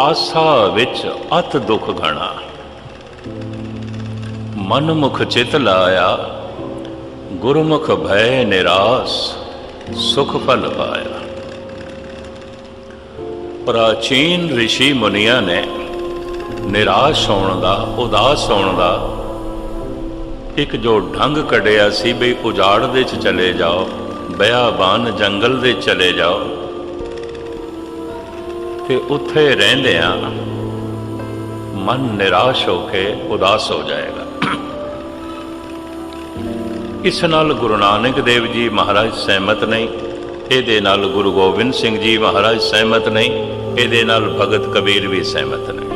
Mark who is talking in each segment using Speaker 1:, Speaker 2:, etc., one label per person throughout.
Speaker 1: ਆਸਾ ਵਿੱਚ ਅਤ ਦੁਖ ਘਣਾ। ਮਨ ਮੁਖ ਚਿਤ ਲਾਇਆ, ਗੁਰਮੁਖ ਭੈ ਨਿਰਾਸ, ਸੁਖ ਫਲ ਪਾਇਆ। ਪ੍ਰਾਚੀਨ ઋષਿ ਮੁਨੀਆਂ ਨੇ ਨਿਰਾਸ਼ ਹੋਣ ਦਾ, ਉਦਾਸ ਹੋਣ ਦਾ ਇੱਕ ਜੋ ਢੰਗ ਕੱਢਿਆ ਸੀ ਬਈ ਉਜਾੜ ਦੇ ਚ ਚਲੇ ਜਾਓ, ਬਿਆਬਾਨ ਜੰਗਲ ਦੇ ਚਲੇ ਜਾਓ। ਤੇ ਉੱਥੇ ਰਹਿੰਦਿਆਂ ਮਨ ਨਿਰਾਸ਼ ਹੋ ਕੇ ਉਦਾਸ ਹੋ ਜਾਏਗਾ। ਇਸ ਨਾਲ ਗੁਰੂ ਨਾਨਕ ਦੇਵ ਜੀ ਮਹਾਰਾਜ ਸਹਿਮਤ ਨਹੀਂ, ਇਹਦੇ ਨਾਲ ਗੁਰੂ ਗੋਬਿੰਦ ਸਿੰਘ ਜੀ ਮਹਾਰਾਜ ਸਹਿਮਤ ਨਹੀਂ, ਇਹਦੇ ਨਾਲ ਭਗਤ ਕਬੀਰ ਵੀ ਸਹਿਮਤ ਨਹੀਂ।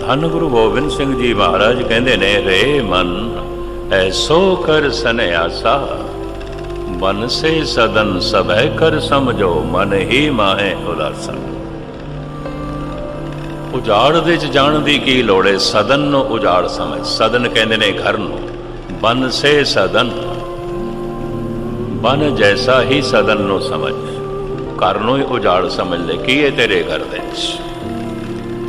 Speaker 1: ਧੰਨ ਗੁਰੂ ਗੋਬਿੰਦ ਸਿੰਘ ਜੀ ਮਹਾਰਾਜ ਕਹਿੰਦੇ ਨੇ ਰੇ ਮਨ, ਐਸੋ ਕਰ ਸਨਿਆਸਾ। ਮਨ ਸੇ ਸਦਨ ਸਭੈ ਕਰ ਸਮਝੋ, ਮਨ ਹੀ ਮਾਹੇ ਉਦਾਸਾ ਉਜਾੜ ਦੇ ਚ ਜਾਣ ਦੀ ਕੀ ਲੋੜ ਹੈ ਸਦਨ ਨੂੰ ਉਜਾੜ ਸਮਝ। ਸਦਨ ਕਹਿੰਦੇ ਨੇ ਘਰ ਨੂੰ, ਬਨ ਸੇ ਸਦਨ। ਬਨ ਜੈਸਾ ਹੀ ਸਦਨ ਨੂੰ ਸਮਝ। ਘਰ ਨੂੰ ਹੀ ਉਜਾੜ ਸਮਝ ਲੈ, ਕੀ ਹੈ ਤੇਰੇ ਘਰ ਦੇ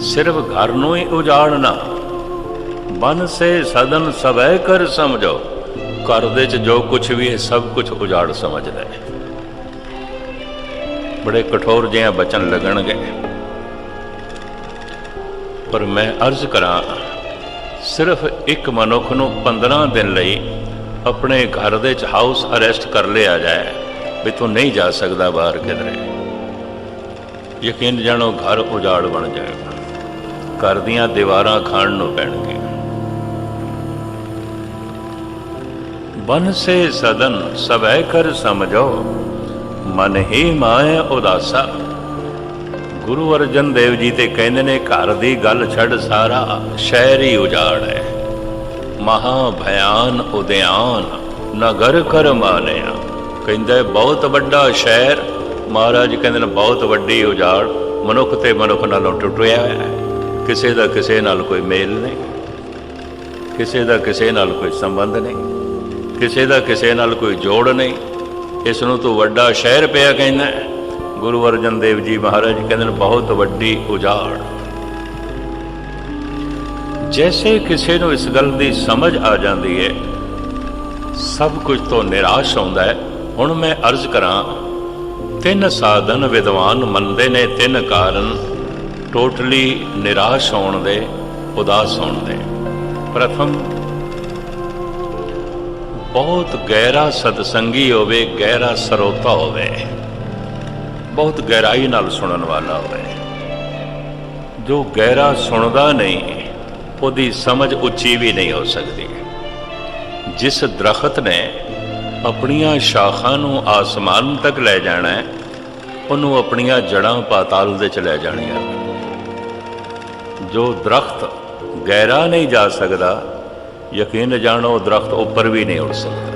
Speaker 1: ਸਿਰਫ ਘਰ ਨੂੰ ਹੀ ਉਜਾੜਨਾ। ਬਨ ਸੇ ਸਦਨ ਸਭੈ ਕਰ ਸਮਝੋ। ਘਰ ਦੇ ਚ ਜੋ ਕੁਝ ਵੀ ਹੈ, ਸਭ ਕੁਝ ਉਜਾੜ ਸਮਝ ਲੈ ਬੜੇ ਕਠੋਰ ਜਿਹਾ ਬਚਨ ਲੱਗਣਗੇ। ਪਰ ਮੈਂ ਅਰਜ਼ ਕਰਾਂ, ਸਿਰਫ ਇੱਕ ਮਨੁੱਖ ਨੂੰ 15 ਦਿਨ ਲਈ ਆਪਣੇ ਘਰ ਦੇ ਚ ਹਾਊਸ ਅਰੈਸਟ ਕਰ ਲਿਆ ਜਾਏ, ਵੀ ਤੂੰ ਨਹੀਂ ਜਾ ਸਕਦਾ ਬਾਹਰ ਕਿਧਰੇ। ਯਕੀਨ ਜਾਣੋ, ਘਰ ਉਜਾੜ ਬਣ ਜਾਏਗਾ। ਘਰ ਦੀਆਂ ਦੀਵਾਰਾਂ ਖਾਣ ਨੂੰ ਪੈਣਗੀਆਂ ਬਨ ਸੇ ਸਦਨ ਸਵੈ ਕਰ ਸਮਝੋ, ਮਨ ਹੀ ਮਾਏ ਉਦਾਸਾ। ਗੁਰੂ ਅਰਜਨ ਦੇਵ ਜੀ ਤੇ ਕਹਿੰਦੇ ਨੇ, ਘਰ ਦੀ ਗੱਲ ਛੱਡ ਸਾਰਾ ਸ਼ਹਿਰ ਹੀ ਉਜਾੜ। ਹੈ ਮਹਾ ਭਿਆਨ ਉਦਿਆਨ ਨਗਰ ਕਰ ਮਾਨਿਆ। ਕਹਿੰਦਾ, ਬਹੁਤ ਵੱਡਾ ਸ਼ਹਿਰ। ਮਹਾਰਾਜ ਕਹਿੰਦੇ ਨੇ, ਬਹੁਤ ਵੱਡੀ ਉਜਾੜ। ਮਨੁੱਖ ਤੇ ਮਨੁੱਖ ਨਾਲੋਂ ਟੁੱਟਿਆ ਹੋਇਆ ਹੈ। ਕਿਸੇ ਦਾ ਕਿਸੇ ਨਾਲ ਕੋਈ ਮੇਲ ਨਹੀਂ। ਕਿਸੇ ਦਾ ਕਿਸੇ ਨਾਲ ਕੋਈ ਸੰਬੰਧ ਨਹੀਂ। ਕਿਸੇ ਦਾ ਕਿਸੇ ਨਾਲ ਕੋਈ ਜੋੜ ਨਹੀਂ। ਇਸ ਨੂੰ ਤੋਂ ਵੱਡਾ ਸ਼ਹਿਰ ਪਿਆ ਕਹਿੰਦਾ ਗੁਰੂ ਅਰਜਨ ਦੇਵ ਜੀ ਮਹਾਰਾਜ ਕਹਿੰਦੇ ਨੇ, ਬਹੁਤ ਵੱਡੀ ਉਜਾੜ। ਜੈਸੇ ਕਿਸੇ ਨੂੰ ਇਸ ਗੱਲ ਦੀ ਸਮਝ ਆ ਜਾਂਦੀ ਹੈ, ਸਭ ਕੁਝ ਤੋਂ ਨਿਰਾਸ਼ ਹੁੰਦਾ ਹੈ। ਹੁਣ ਮੈਂ ਅਰਜ਼ ਕਰਾਂ, ਤਿੰਨ ਸਾਧਨ ਵਿਦਵਾਨ ਮੰਨਦੇ ਨੇ, ਤਿੰਨ ਕਾਰਨ ਟੋਟਲੀ ਨਿਰਾਸ਼ ਹੋਣ ਦੇ, ਉਦਾਸ ਹੋਣ ਦੇ। ਪ੍ਰਥਮ ਬਹੁਤ ਗਹਿਰਾ ਸਤਸੰਗੀ ਹੋਵੇ, ਗਹਿਰਾ ਸਰੋਤਾ ਹੋਵੇ। ਬਹੁਤ ਗਹਿਰਾਈ ਨਾਲ ਸੁਣਨ ਵਾਲਾ ਹੋਵੇ। ਜੋ ਗਹਿਰਾ ਸੁਣਦਾ ਨਹੀਂ, ਉਹਦੀ ਸਮਝ ਉੱਚੀ ਵੀ ਨਹੀਂ ਹੋ ਸਕਦੀ। ਜਿਸ ਦਰਖਤ ਨੇ ਆਪਣੀਆਂ ਸ਼ਾਖਾਂ ਨੂੰ ਆਸਮਾਨ ਤੱਕ ਲੈ ਜਾਣਾ ਹੈ, ਉਹਨੂੰ ਆਪਣੀਆਂ ਜੜਾਂ ਪਾਤਾਲ ਦੇ ਚ ਲੈ ਜਾਣੀਆਂ। ਜੋ ਦਰਖਤ ਗਹਿਰਾ ਨਹੀਂ ਜਾ ਸਕਦਾ ਯਕੀਨ ਜਾਣੋ, ਦਰਖਤ ਉੱਪਰ ਵੀ ਨਹੀਂ ਉੱਡ ਸਕਦਾ।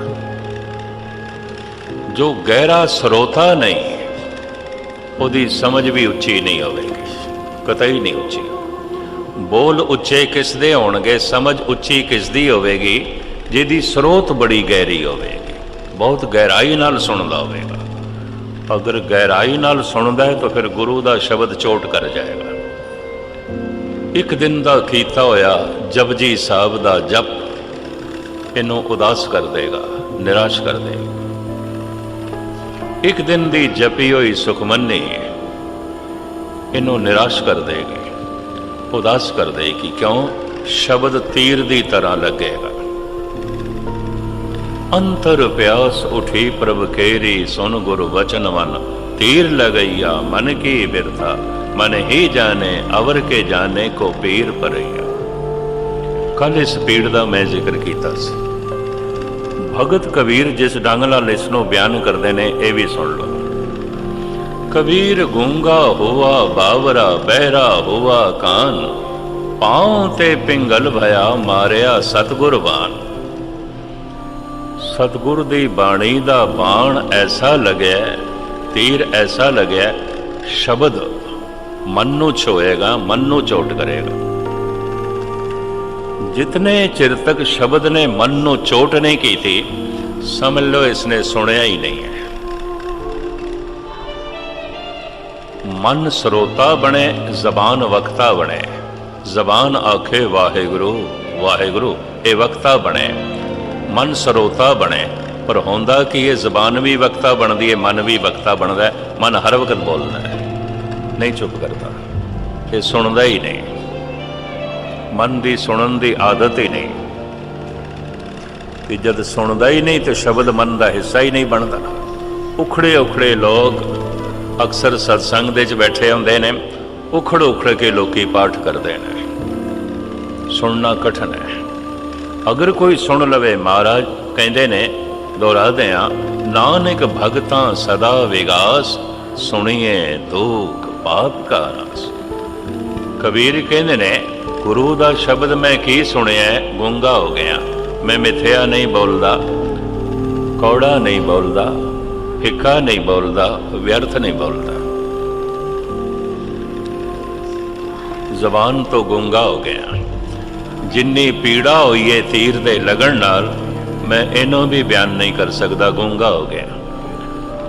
Speaker 1: ਜੋ ਗਹਿਰਾ ਸਰੋਤਾ ਨਹੀਂ, ਉਹਦੀ ਸਮਝ ਵੀ ਉੱਚੀ ਨਹੀਂ ਹੋਵੇਗੀ, ਕਤਈ ਨਹੀਂ ਉੱਚੀ। ਬੋਲ ਉੱਚੇ ਕਿਸ ਦੇ ਹੋਣਗੇ, ਸਮਝ ਉੱਚੀ ਕਿਸ ਦੀ ਹੋਵੇਗੀ, ਜਿਹਦੀ ਸਰੋਤ ਬੜੀ ਗਹਿਰੀ ਹੋਵੇਗੀ। ਬਹੁਤ ਗਹਿਰਾਈ ਨਾਲ ਸੁਣਦਾ ਹੋਵੇਗਾ। ਅਗਰ ਗਹਿਰਾਈ ਨਾਲ ਸੁਣਦਾ ਹੈ, ਤਾਂ ਫਿਰ ਗੁਰੂ ਦਾ ਸ਼ਬਦ ਚੋਟ ਕਰ ਜਾਏਗਾ। ਇੱਕ ਦਿਨ ਦਾ ਕੀਤਾ ਹੋਇਆ, ਜਪਜੀ ਸਾਹਿਬ ਦਾ ਜਪ ਇਹਨੂੰ ਉਦਾਸ ਕਰ ਦੇਗਾ, ਨਿਰਾਸ਼ ਕਰ ਦੇਗਾ। ਇੱਕ ਦਿਨ ਦੀ ਜਪੀ ਹੋਈ ਸੁਖਮਨੀ ਇਹਨੂੰ ਨਿਰਾਸ਼ ਕਰ ਦੇਗੀ, ਉਦਾਸ ਕਰ ਦੇਗੀ, ਕਿਉਂ? ਸ਼ਬਦ ਤੀਰ ਦੀ ਤਰ੍ਹਾਂ ਲੱਗੇਗਾ। ਅੰਤਰ ਪਿਆਸ ਉਠੀ ਪ੍ਰਭ ਕੇਰੀ, ਸੁਨ ਗੁਰ ਵਚਨ ਮਨ, ਤੀਰ ਲਗਈਆ, ਮਨ ਕੀ ਬਿਰਥਾ, ਮਨ ਹੀ ਜਾਣੇ, ਅਵਰ ਕੇ ਜਾਣੇ ਕੋ ਪੀਰ ਪਰਈਆ। ਕੱਲ ਇਸ ਪੀੜ ਦਾ ਮੈਂ ਜ਼ਿਕਰ ਕੀਤਾ ਸੀ। ਭਗਤ ਕਬੀਰ ਜਿਸ ਢੰਗ ਨਾਲ ਇਸ ਨੂੰ ਬਿਆਨ ਕਰਦੇ ਨੇ, ਇਹ ਵੀ ਸੁਣ ਲਓ। ਕਬੀਰ ਗੂੰਗਾ ਹੋਵਾ ਬਾਵਰਾ ਬਹਿਰਾ ਹੋਵਾ ਕਾਨ, ਪਾਉ ਤੇ ਪਿੰਗਲ ਭਇਆ ਮਾਰਿਆ ਸਤਗੁਰ ਬਾਣ ਸਤਗੁਰ ਦੀ ਬਾਣੀ ਦਾ ਬਾਣ ਐਸਾ ਲੱਗਿਆ, ਤੀਰ ਐਸਾ ਲੱਗਿਆ, ਸ਼ਬਦ ਮਨ ਨੂੰ ਛੋਏਗਾ, ਮਨ ਨੂੰ ਚੋਟ ਕਰੇਗਾ। ਜਿਤਨੇ ਚਿਰ ਤੱਕ ਸ਼ਬਦ ਨੇ ਮਨ ਨੂੰ ਚੋਟ ਨਹੀਂ ਕੀਤੀ ਸਮਝ ਲਓ ਇਸਨੇ ਸੁਣਿਆ ਹੀ ਨਹੀਂ ਹੈ ਮਨ ਸਰੋਤਾ ਬਣੇ ਜ਼ਬਾਨ ਵਕਤਾ ਬਣੇ ਜ਼ਬਾਨ ਆਖੇ ਵਾਹਿਗੁਰੂ ਵਾਹਿਗੁਰੂ ਇਹ ਵਕਤਾ ਬਣੇ ਮਨ ਸਰੋਤਾ ਬਣੇ ਪਰ ਹੁੰਦਾ ਕਿ ਇਹ ਜ਼ਬਾਨ ਵੀ ਵਕਤਾ ਬਣਦੀ ਹੈ ਮਨ ਵੀ ਵਕਤਾ ਬਣਦਾ ਹੈ ਮਨ ਹਰ ਵਕਤ ਬੋਲਦਾ ਹੈ ਨਹੀਂ ਚੁੱਪ ਕਰਦਾ ਇਹ ਸੁਣਦਾ ਹੀ ਨਹੀਂ ਮਨ ਦੀ ਸੁਣਨ ਦੀ ਆਦਤ ਹੀ ਨਹੀਂ। ਕਿ ਜਦ ਸੁਣਦਾ ਹੀ ਨਹੀਂ ਤੇ ਸ਼ਬਦ ਮਨ ਦਾ ਹਿੱਸਾ ਹੀ ਨਹੀਂ ਬਣਦਾ। ਉਖੜੇ ਉਖੜੇ ਲੋਕ ਅਕਸਰ ਸਤਸੰਗ ਦੇ ਵਿੱਚ ਬੈਠੇ ਹੁੰਦੇ ਨੇ। ਉਖੜ ਉਖੜ ਕੇ ਲੋਕੀ ਪਾਠ ਕਰਦੇ ਨੇ। ਸੁਣਨਾ ਕਠਨ ਹੈ। ਅਗਰ ਕੋਈ ਸੁਣ ਲਵੇ ਮਹਾਰਾਜ, ਕਹਿੰਦੇ ਨੇ, ਦੁਹਰਾਦੇ ਆ ਨਾਨਕ ਭਗਤਾਂ ਸਦਾ ਵਿਗਾਸ, ਸੁਣੀਏ ਦੁਖ ਪਾਪ ਕਾ ਰਸ ਕਬੀਰ ਕਹਿੰਦੇ ਨੇ ਗੁਰੂ ਦਾ ਸ਼ਬਦ ਮੈਂ ਕੀ ਸੁਣਿਆ ਹੈ? ਗੂੰਗਾ ਹੋ ਗਿਆ। ਮੈਂ ਮਿੱਥਿਆ ਨਹੀਂ ਬੋਲਦਾ, ਕੌੜਾ ਨਹੀਂ ਬੋਲਦਾ ਫਿੱਕਾ ਨਹੀਂ ਬੋਲਦਾ, ਵਿਅਰਥ ਨਹੀਂ ਬੋਲਦਾ। ਜ਼ਬਾਨ ਤੋਂ ਗੂੰਗਾ ਹੋ ਗਿਆ। ਜਿੰਨੀ ਪੀੜਾ ਹੋਈ ਏ ਤੀਰ ਦੇ ਲਗਣ ਨਾਲ, ਮੈਂ ਇਹਨੂੰ ਵੀ ਬਿਆਨ ਨਹੀਂ ਕਰ ਸਕਦਾ, ਗੂੰਗਾ ਹੋ ਗਿਆ।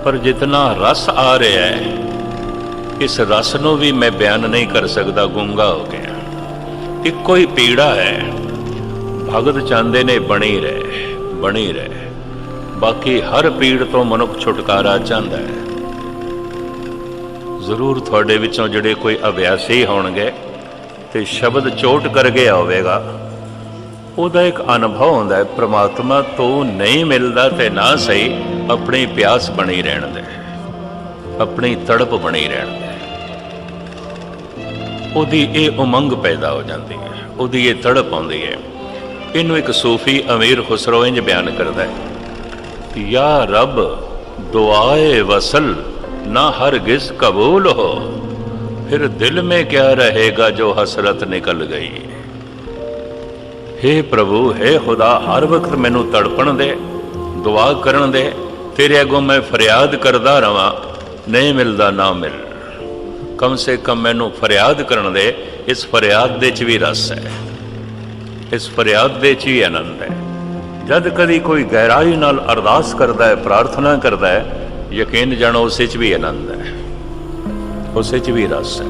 Speaker 1: ਪਰ ਜਿਤਨਾ ਰਸ ਆ ਰਿਹਾ ਹੈ, ਇਸ ਰਸ ਨੂੰ ਵੀ ਮੈਂ ਬਿਆਨ ਨਹੀਂ ਕਰ ਸਕਦਾ, ਗੂੰਗਾ ਹੋ ਗਿਆ। ਇੱਕੋ ਹੀ ਪੀੜਾ ਹੈ। ਭਗਤ ਚਾਹੁੰਦੇ ਨੇ ਬਣੀ ਰਹੇ ਬਣੀ ਰਹੇ। ਬਾਕੀ ਹਰ ਪੀੜ ਤੋਂ ਮਨੁੱਖ ਛੁਟਕਾਰਾ ਚਾਹੁੰਦਾ ਹੈ। ਜ਼ਰੂਰ ਤੁਹਾਡੇ ਵਿੱਚੋਂ ਜਿਹੜੇ ਕੋਈ ਅਭਿਆਸੀ ਹੋਣਗੇ ਤੇ ਸ਼ਬਦ ਚੋਟ ਕਰ ਗਿਆ ਹੋਵੇਗਾ ਉਹਦਾ ਇੱਕ ਅਨੁਭਵ ਹੁੰਦਾ ਹੈ, ਪ੍ਰਮਾਤਮਾ ਤੋਂ ਨਹੀਂ ਮਿਲਦਾ ਤੇ ਨਾ ਸਹੀ, ਆਪਣੀ ਪਿਆਸ ਬਣੀ ਰਹਿਣ ਦੇ, ਆਪਣੀ ਤੜਪ ਬਣੀ ਰਹਿਣ ਦੇ। ਉਹਦੀ ਇਹ ਉਮੰਗ ਪੈਦਾ ਹੋ ਜਾਂਦੀ ਹੈ, ਉਹਦੀ ਇਹ ਤੜਪ ਆਉਂਦੀ ਹੈ। ਇਹਨੂੰ ਇੱਕ ਸੂਫੀ ਅਮੀਰ ਖੁਸਰੋ ਇੰਜ ਬਿਆਨ ਕਰਦਾ ਹੈ, ਯਾ ਰੱਬ, ਦੁਆਏ ਵਸਲ, ਨਾ ਹਰਗਿਜ਼ ਕਬੂਲ ਹੋ। ਫਿਰ ਦਿਲ ਮੇ ਕਿਆ ਰਹੇਗਾ ਜੋ ਹਸਰਤ ਨਿਕਲ ਗਈ? हे ਪ੍ਰਭੂ हे ਖੁਦਾ, ਹਰ ਵਕਤ ਮੈਨੂੰ ਤੜਪਣ ਦੇ, ਦੁਆ ਕਰਨ ਦੇ, ਤੇਰੇ ਅੱਗੋਂ ਮੈਂ ਫਰਿਆਦ ਕਰਦਾ ਰਵਾਂ, ਨਹੀਂ ਮਿਲਦਾ ਨਾ ਮਿਲ। ਕਮ ਸੇ ਕਮ ਮੈਨੂੰ ਫਰਿਆਦ ਕਰਨ ਦੇ, ਇਸ ਫਰਿਆਦ ਦੇ ਚ ਵੀ ਰਸ ਹੈ। ਇਸ ਫਰਿਆਦ ਦੇ ਚ ਵੀ ਆਨੰਦ ਹੈ। ਜਦ ਕਦੀ ਕੋਈ ਗਹਿਰਾਈ ਨਾਲ ਅਰਦਾਸ ਕਰਦਾ ਹੈ, ਪ੍ਰਾਰਥਨਾ ਕਰਦਾ ਹੈ, ਯਕੀਨ ਜਾਣੋ ਉਸੇ ਚ ਵੀ ਆਨੰਦ ਹੈ। ਉਸੇ ਚ ਵੀ ਰਸ ਹੈ।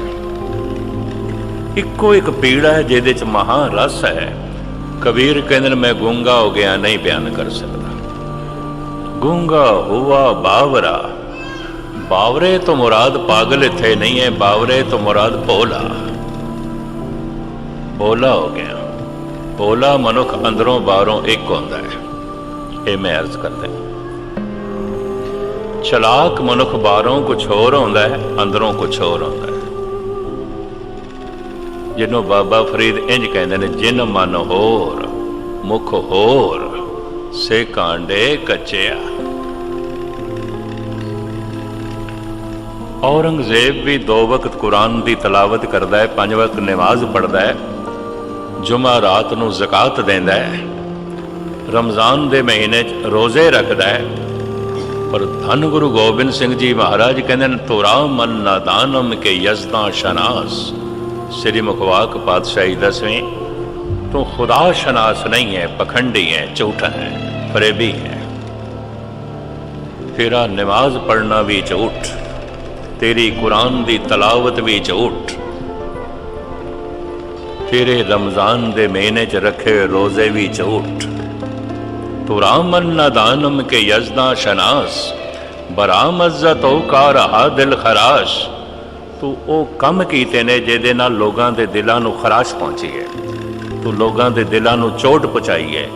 Speaker 1: ਇੱਕੋ ਇੱਕ ਪੀੜਾ ਹੈ ਜਿਹਦੇ ਚ ਮਹਾ ਰਸ ਹੈ। ਕਬੀਰ ਕਹਿੰਦੇ ਨੇ, ਮੈਂ ਗੂੰਗਾ ਹੋ ਗਿਆ, ਨਹੀਂ ਬਿਆਨ ਕਰ ਸਕਦਾ। ਗੂੰਗਾ ਹੁਆ ਬਾਵਰਾ ਬਾਵਰੇ ਤੋਂ ਮੁਰਾਦ ਪਾਗਲ ਇੱਥੇ ਨਹੀਂ ਹੈ, ਬਾਵਰੇ ਤੋਂ ਮੁਰਾਦ ਭੋਲਾ। ਭੋਲਾ ਹੋ ਗਿਆ। ਭੋਲਾ ਮਨੁੱਖ ਅੰਦਰੋਂ ਬਾਹਰੋਂ ਇੱਕ ਹੁੰਦਾ ਹੈ। ਇਹ ਮੈਂ ਅਰਜ਼ ਕਰਦਾ ਚਲਾਕ ਮਨੁੱਖ ਬਾਹਰੋਂ ਕੁਝ ਹੋਰ ਹੁੰਦਾ ਹੈ, ਅੰਦਰੋਂ ਕੁਝ ਹੋਰ ਹੁੰਦਾ ਹੈ। ਜਿਹਨੂੰ ਬਾਬਾ ਫਰੀਦ ਇੰਜ ਕਹਿੰਦੇ ਨੇ, ਜਿਨ ਮਨ ਹੋਰ, ਮੁਖ ਹੋਰ, ਸੇ ਕਾਂਡੇ ਕੱਚਿਆ। ਔਰੰਗਜ਼ੇਬ ਵੀ ਦੋ ਵਕਤ ਕੁਰਾਨ ਦੀ ਤਲਾਵਤ ਕਰਦਾ ਹੈ, ਪੰਜ ਵਕਤ ਨਮਾਜ਼ ਪੜ੍ਹਦਾ ਹੈ, ਜੁਮਾ ਰਾਤ ਨੂੰ ਜ਼ਕਾਤ ਦਿੰਦਾ ਹੈ, ਰਮਜ਼ਾਨ ਦੇ ਮਹੀਨੇ 'ਚ ਰੋਜ਼ੇ ਰੱਖਦਾ ਹੈ। ਪਰ ਧੰਨ ਗੁਰੂ ਗੋਬਿੰਦ ਸਿੰਘ ਜੀ ਮਹਾਰਾਜ ਕਹਿੰਦੇ ਨੇ ਤੋਰਾ ਮਨ ਨਾਦਾਨਮ ਕੇ ਯਜ਼ਦਾ ਸ਼ਨਾਸ। ਸ੍ਰੀ ਮੁਖਵਾਕ ਪਾਤਸ਼ਾਹੀ ਦਸਵੇਂ, ਤੂੰ ਖੁਦਾ ਸ਼ਨਾਸ ਨਹੀਂ ਹੈ, ਪਖੰਡੀ ਹੈ, ਝੂਠਾ ਹੈ, ਫਰੇਬੀ ਹੈ। ਤੇਰਾ ਨਮਾਜ਼ ਪੜਨਾ ਵੀ ਝੂਠ। ਤੇਰੀ ਕੁਰਾਨ ਦੀ ਤਲਾਵਤ ਵੀ ਝੂਠ ਤੇਰੇ ਰਮਜ਼ਾਨ ਦੇ ਮਹੀਨੇ 'ਚ ਰੱਖੇ ਰੋਜ਼ੇ ਵੀ ਝੂਠ ਤੂੰ ਰਾਮਨ ਨਦਾਨਮ ਕੇ ਯਜ਼ਦਾ ਸ਼ਨਾਸ ਬਰਾਮਜ਼ਤੋ ਕਾ ਰਹਾ ਦਿਲ ਖਰਾਸ਼। ਤੂੰ ਉਹ ਕੰਮ ਕੀਤੇ ਨੇ ਜਿਹਦੇ ਨਾਲ ਲੋਕਾਂ ਦੇ ਦਿਲਾਂ ਨੂੰ ਖਰਾਸ਼ ਪਹੁੰਚੀ ਹੈ। ਤੂੰ ਲੋਕਾਂ ਦੇ ਦਿਲਾਂ ਨੂੰ ਚੋਟ ਪਹੁੰਚਾਈ ਹੈ।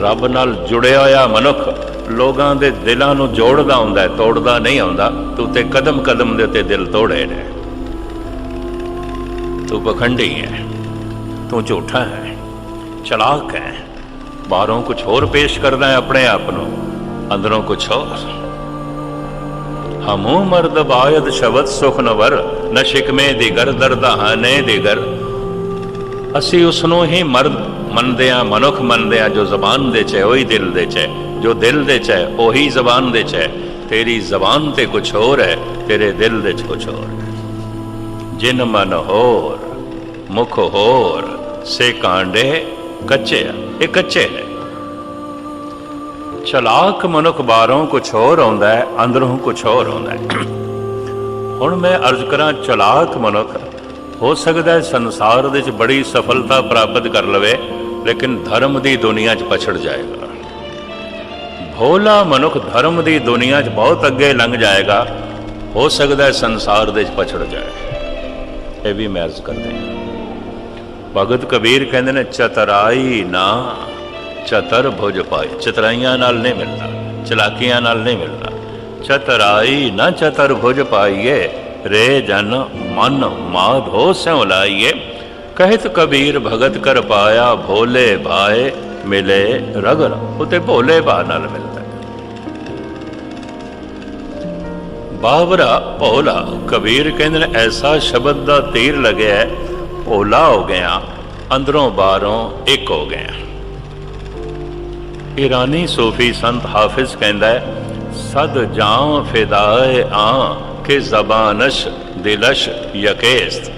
Speaker 1: ਰੱਬ ਨਾਲ ਜੁੜਿਆ ਹੋਇਆ ਮਨੁੱਖ ਲੋਕਾਂ ਦੇ ਦਿਲਾਂ ਨੂੰ ਜੋੜਦਾ ਹੁੰਦਾ ਹੈ, ਤੋੜਦਾ ਨਹੀਂ ਆਉਂਦਾ। ਤੂੰ ਤੇ ਕਦਮ ਕਦਮ ਦੇ ਉੱਤੇ ਦਿਲ ਤੋੜੇ ਨੇ। ਤੂੰ ਪਖੰਡੀ ਹੈ, ਤੂੰ ਝੂਠਾ ਹੈ, ਚਲਾਕ ਹੈ। ਬਾਹਰੋਂ ਕੁਝ ਹੋਰ ਪੇਸ਼ ਕਰਦਾ ਹੈ ਆਪਣੇ ਆਪ ਨੂੰ, ਅੰਦਰੋਂ ਕੁਝ ਹੋਰ। ਹਮੋ ਮਰਦ ਬਾਇਦ ਸ਼ਬਦ ਸੁਖ ਨਵਰ ਨ ਸ਼ਿਕਮੇ ਦੀ ਗਰ ਦਰਦਾਨੇ ਦੀ ਗਰ ਅਸੀਂ ਉਸ ਨੂੰ ਹੀ ਮਰਦ ਮੰਨਦੇ ਆ ਮਨੁੱਖ ਮੰਨਦੇ ਆ ਜੋ ਜ਼ਬਾਨ ਦੇ ਚ ਹੈ ਦਿਲ ਦੇ ਚ ਜੋ ਦਿਲ ਦੇ ਚ ਹੈ, ਉਹੀ ਜ਼ਬਾਨ ਦੇ ਚ ਹੈ। ਤੇਰੀ ਜ਼ਬਾਨ ਤੇ ਕੁਝ ਹੋਰ ਹੈ, ਤੇਰੇ ਦਿਲ ਦੇ ਚ ਕੁਝ ਹੋਰ ਜਿਨ ਮਨ ਹੋਰ, ਮੁਖ ਹੋਰ, ਸੇ ਕਾਂਡੇ ਕੱਚੇ ਆ, ਇਹ ਕੱਚੇ ਹੈ ਚਲਾਕ ਮਨੁੱਖ ਬਾਹਰੋਂ ਕੁਝ ਹੋਰ ਆਉਂਦਾ ਹੈ, ਅੰਦਰੋਂ ਕੁਝ ਹੋਰ ਆਉਂਦਾ ਹੈ। ਹੁਣ ਮੈਂ ਅਰਜ਼ ਕਰਾਂ, ਚਲਾਕ ਮਨੁੱਖ, ਹੋ ਸਕਦਾ ਹੈ ਸੰਸਾਰ ਦੇ ਵਿੱਚ ਬੜੀ ਸਫਲਤਾ ਪ੍ਰਾਪਤ ਕਰ ਲਵੇ, ਲੇਕਿਨ ਧਰਮ ਦੀ ਦੁਨੀਆ 'ਚ ਪਛੜ ਜਾਏਗਾ। ਭੋਲਾ ਮਨੁੱਖ ਧਰਮ ਦੀ ਦੁਨੀਆ 'ਚ ਬਹੁਤ ਅੱਗੇ ਲੰਘ ਜਾਏਗਾ। ਹੋ ਸਕਦਾ ਸੰਸਾਰ ਦੇ 'ਚ ਪਛੜ ਜਾਏ। ਇਹ ਵੀ ਮੈਂ ਅਰਜ਼ ਕਰਦੇ ਹਾਂ। ਭਗਤ ਕਬੀਰ ਕਹਿੰਦੇ ਨੇ, ਚਤਰਾਈ ਨਾ, ਚਤਰ ਭੁਜ ਪਾਏ। ਚਤਰਾਈਆਂ ਨਾਲ ਨਹੀਂ ਮਿਲਦਾ ਚਲਾਕੀਆਂ ਨਾਲ ਨਹੀਂ ਮਿਲਦਾ ਚਤਰਾਈ ਨਾ, ਚਤਰ ਭੁਜ ਪਾਈਏ, ਰੇ ਜਨ ਮਨ ਮਾਧੋ ਸਿਉ ਲਾਈਏ ਕਹਿਤ ਕਬੀਰ, ਭਗਤ ਕਰ ਪਾਇਆ ਭੋਲੇ ਭਾਏ। ਮਿਲੇ ਰਗਰ ਉਤੇ ਭੋਲੇ ਭਾ ਨਾਲ ਮਿਲਦਾ। ਬਾਵਰਾ ਭੋਲਾ, ਕਬੀਰ ਕਹਿੰਦੇ ਨੇ, ਐਸਾ ਸ਼ਬਦ ਦਾ ਤੀਰ ਲੱਗਿਆ ਭੋਲਾ ਹੋ ਗਿਆ, ਅੰਦਰੋਂ ਬਾਹਰੋਂ ਇੱਕ ਹੋ ਗਿਆ। ਈਰਾਨੀ ਸੂਫੀ ਸੰਤ ਹਾਫਿਜ਼ ਕਹਿੰਦਾ ਹੈ, ਸਦ ਜਾਂ ਫਿਦਾਏ ਆ, ਕਿ ਜ਼ਬਾਨਸ਼, ਦਿਲਸ਼ ਯਕੇਸਤ।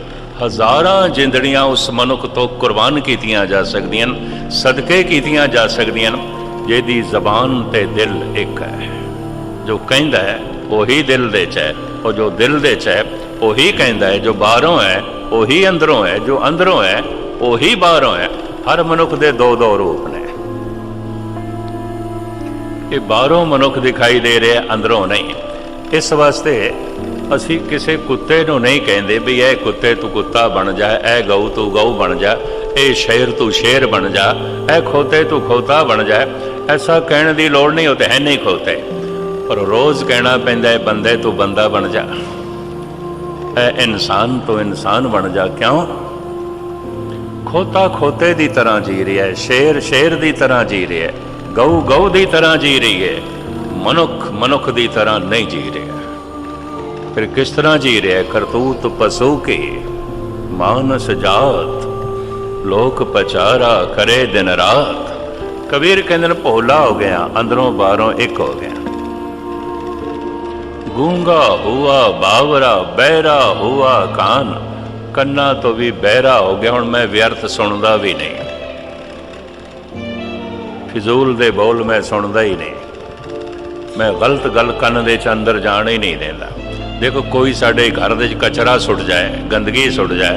Speaker 1: ਹਜ਼ਾਰਾਂ ਜਿੰਦੜੀਆਂ ਉਸ ਮਨੁੱਖ ਤੋਂ ਕੁਰਬਾਨ ਕੀਤੀਆਂ ਜਾ ਸਕਦੀਆਂ ਸਦਕੇ ਕੀਤੀਆਂ ਜਾ ਸਕਦੀਆਂ ਜਿਹਦੀ ਜ਼ਬਾਨ ਤੇ ਦਿਲ ਇੱਕ ਹੈ। ਜੋ ਕਹਿੰਦਾ ਹੈ, ਉਹੀ ਦਿਲ ਦੇ ਚ ਹੈ, ਉਹ ਜੋ ਦਿਲ ਦੇ ਚ ਹੈ, ਉਹੀ ਕਹਿੰਦਾ ਹੈ, ਜੋ ਬਾਹਰੋਂ ਹੈ, ਉਹੀ ਅੰਦਰੋਂ ਹੈ, ਜੋ ਅੰਦਰੋਂ ਹੈ, ਉਹੀ ਬਾਹਰੋਂ ਹੈ, ਹਰ ਮਨੁੱਖ ਦੇ ਦੋ ਦੋ ਰੂਪ ਨੇ। ਇਹ ਬਾਹਰੋਂ ਮਨੁੱਖ ਦਿਖਾਈ ਦੇ ਰਿਹਾ, ਅੰਦਰੋਂ ਨਹੀਂ। ਇਸ ਵਾਸਤੇ ਅਸੀਂ ਕਿਸੇ ਕੁੱਤੇ ਨੂੰ ਨਹੀਂ ਕਹਿੰਦੇ ਵੀ ਇਹ ਕੁੱਤੇ ਤੂੰ ਕੁੱਤਾ ਬਣ ਜਾ, ਇਹ ਗਊ ਤੂੰ ਗਊ ਬਣ ਜਾ, ਇਹ ਸ਼ੇਰ ਤੂੰ ਸ਼ੇਰ ਬਣ ਜਾ, ਇਹ ਖੋਤੇ ਤੂੰ ਖੋਤਾ ਬਣ ਜਾ, ਐਸਾ ਕਹਿਣ ਦੀ ਲੋੜ ਨਹੀਂ, ਉਹ ਹੈ ਨਹੀਂ ਖੋਤੇ। ਪਰ ਰੋਜ਼ ਕਹਿਣਾ ਪੈਂਦਾ ਹੈ, ਬੰਦੇ ਤੂੰ ਬੰਦਾ ਬਣ ਜਾ। ਇਹ ਇਨਸਾਨ ਤੋਂ ਇਨਸਾਨ ਬਣ ਜਾ, ਕਿਉਂ? ਖੋਤਾ ਖੋਤੇ ਦੀ ਤਰ੍ਹਾਂ ਜੀ ਰਿਹਾ ਹੈ, ਸ਼ੇਰ ਸ਼ੇਰ ਦੀ ਤਰ੍ਹਾਂ ਜੀ ਰਿਹਾ ਹੈ, ਗਊ ਗਊ ਦੀ ਤਰ੍ਹਾਂ ਜੀ ਰਹੀ ਹੈ, ਮਨੁੱਖ ਮਨੁੱਖ ਦੀ ਤਰ੍ਹਾਂ ਨਹੀਂ ਜੀ ਰਿਹਾ। ਫਿਰ ਕਿਸ ਤਰ੍ਹਾਂ ਜੀ ਰਿਹਾ ਕਰਤੂਤ ਪਸੂ ਕੇ? ਮਾਨਸ ਜਾਤ, ਲੋਕ ਪਚਾਰਾ ਕਰੇ ਦਿਨ ਰਾਤ। ਕਬੀਰ ਕਹਿੰਦੇ ਨੇ ਭੋਲਾ ਹੋ ਗਿਆ, ਅੰਦਰੋਂ ਬਾਹਰੋਂ ਇੱਕ ਹੋ ਗਿਆ। ਗੂੰਗਾ ਹੁਆ, ਬਾਵਰਾ ਬਹਿਰਾ ਹੁਆ ਕਾਨ। ਕੰਨਾਂ ਤੋਂ ਵੀ ਬਹਿਰਾ ਹੋ ਗਿਆ, ਹੁਣ ਮੈਂ ਵਿਅਰਥ ਸੁਣਦਾ ਵੀ ਨਹੀਂ। ਫਿਜ਼ੂਲ ਦੇ ਬੋਲ ਮੈਂ ਸੁਣਦਾ ਹੀ ਨਹੀਂ। ਮੈਂ ਗਲਤ ਗੱਲ ਕੰਨ ਦੇ ਚ ਅੰਦਰ ਜਾਣ ਹੀ ਨਹੀਂ ਦਿੰਦਾ। ਦੇਖੋ, ਕੋਈ ਸਾਡੇ ਘਰ ਦੇ ਚ ਕਚਰਾ ਸੁੱਟ ਜਾਏ, ਗੰਦਗੀ ਸੁੱਟ ਜਾਏ,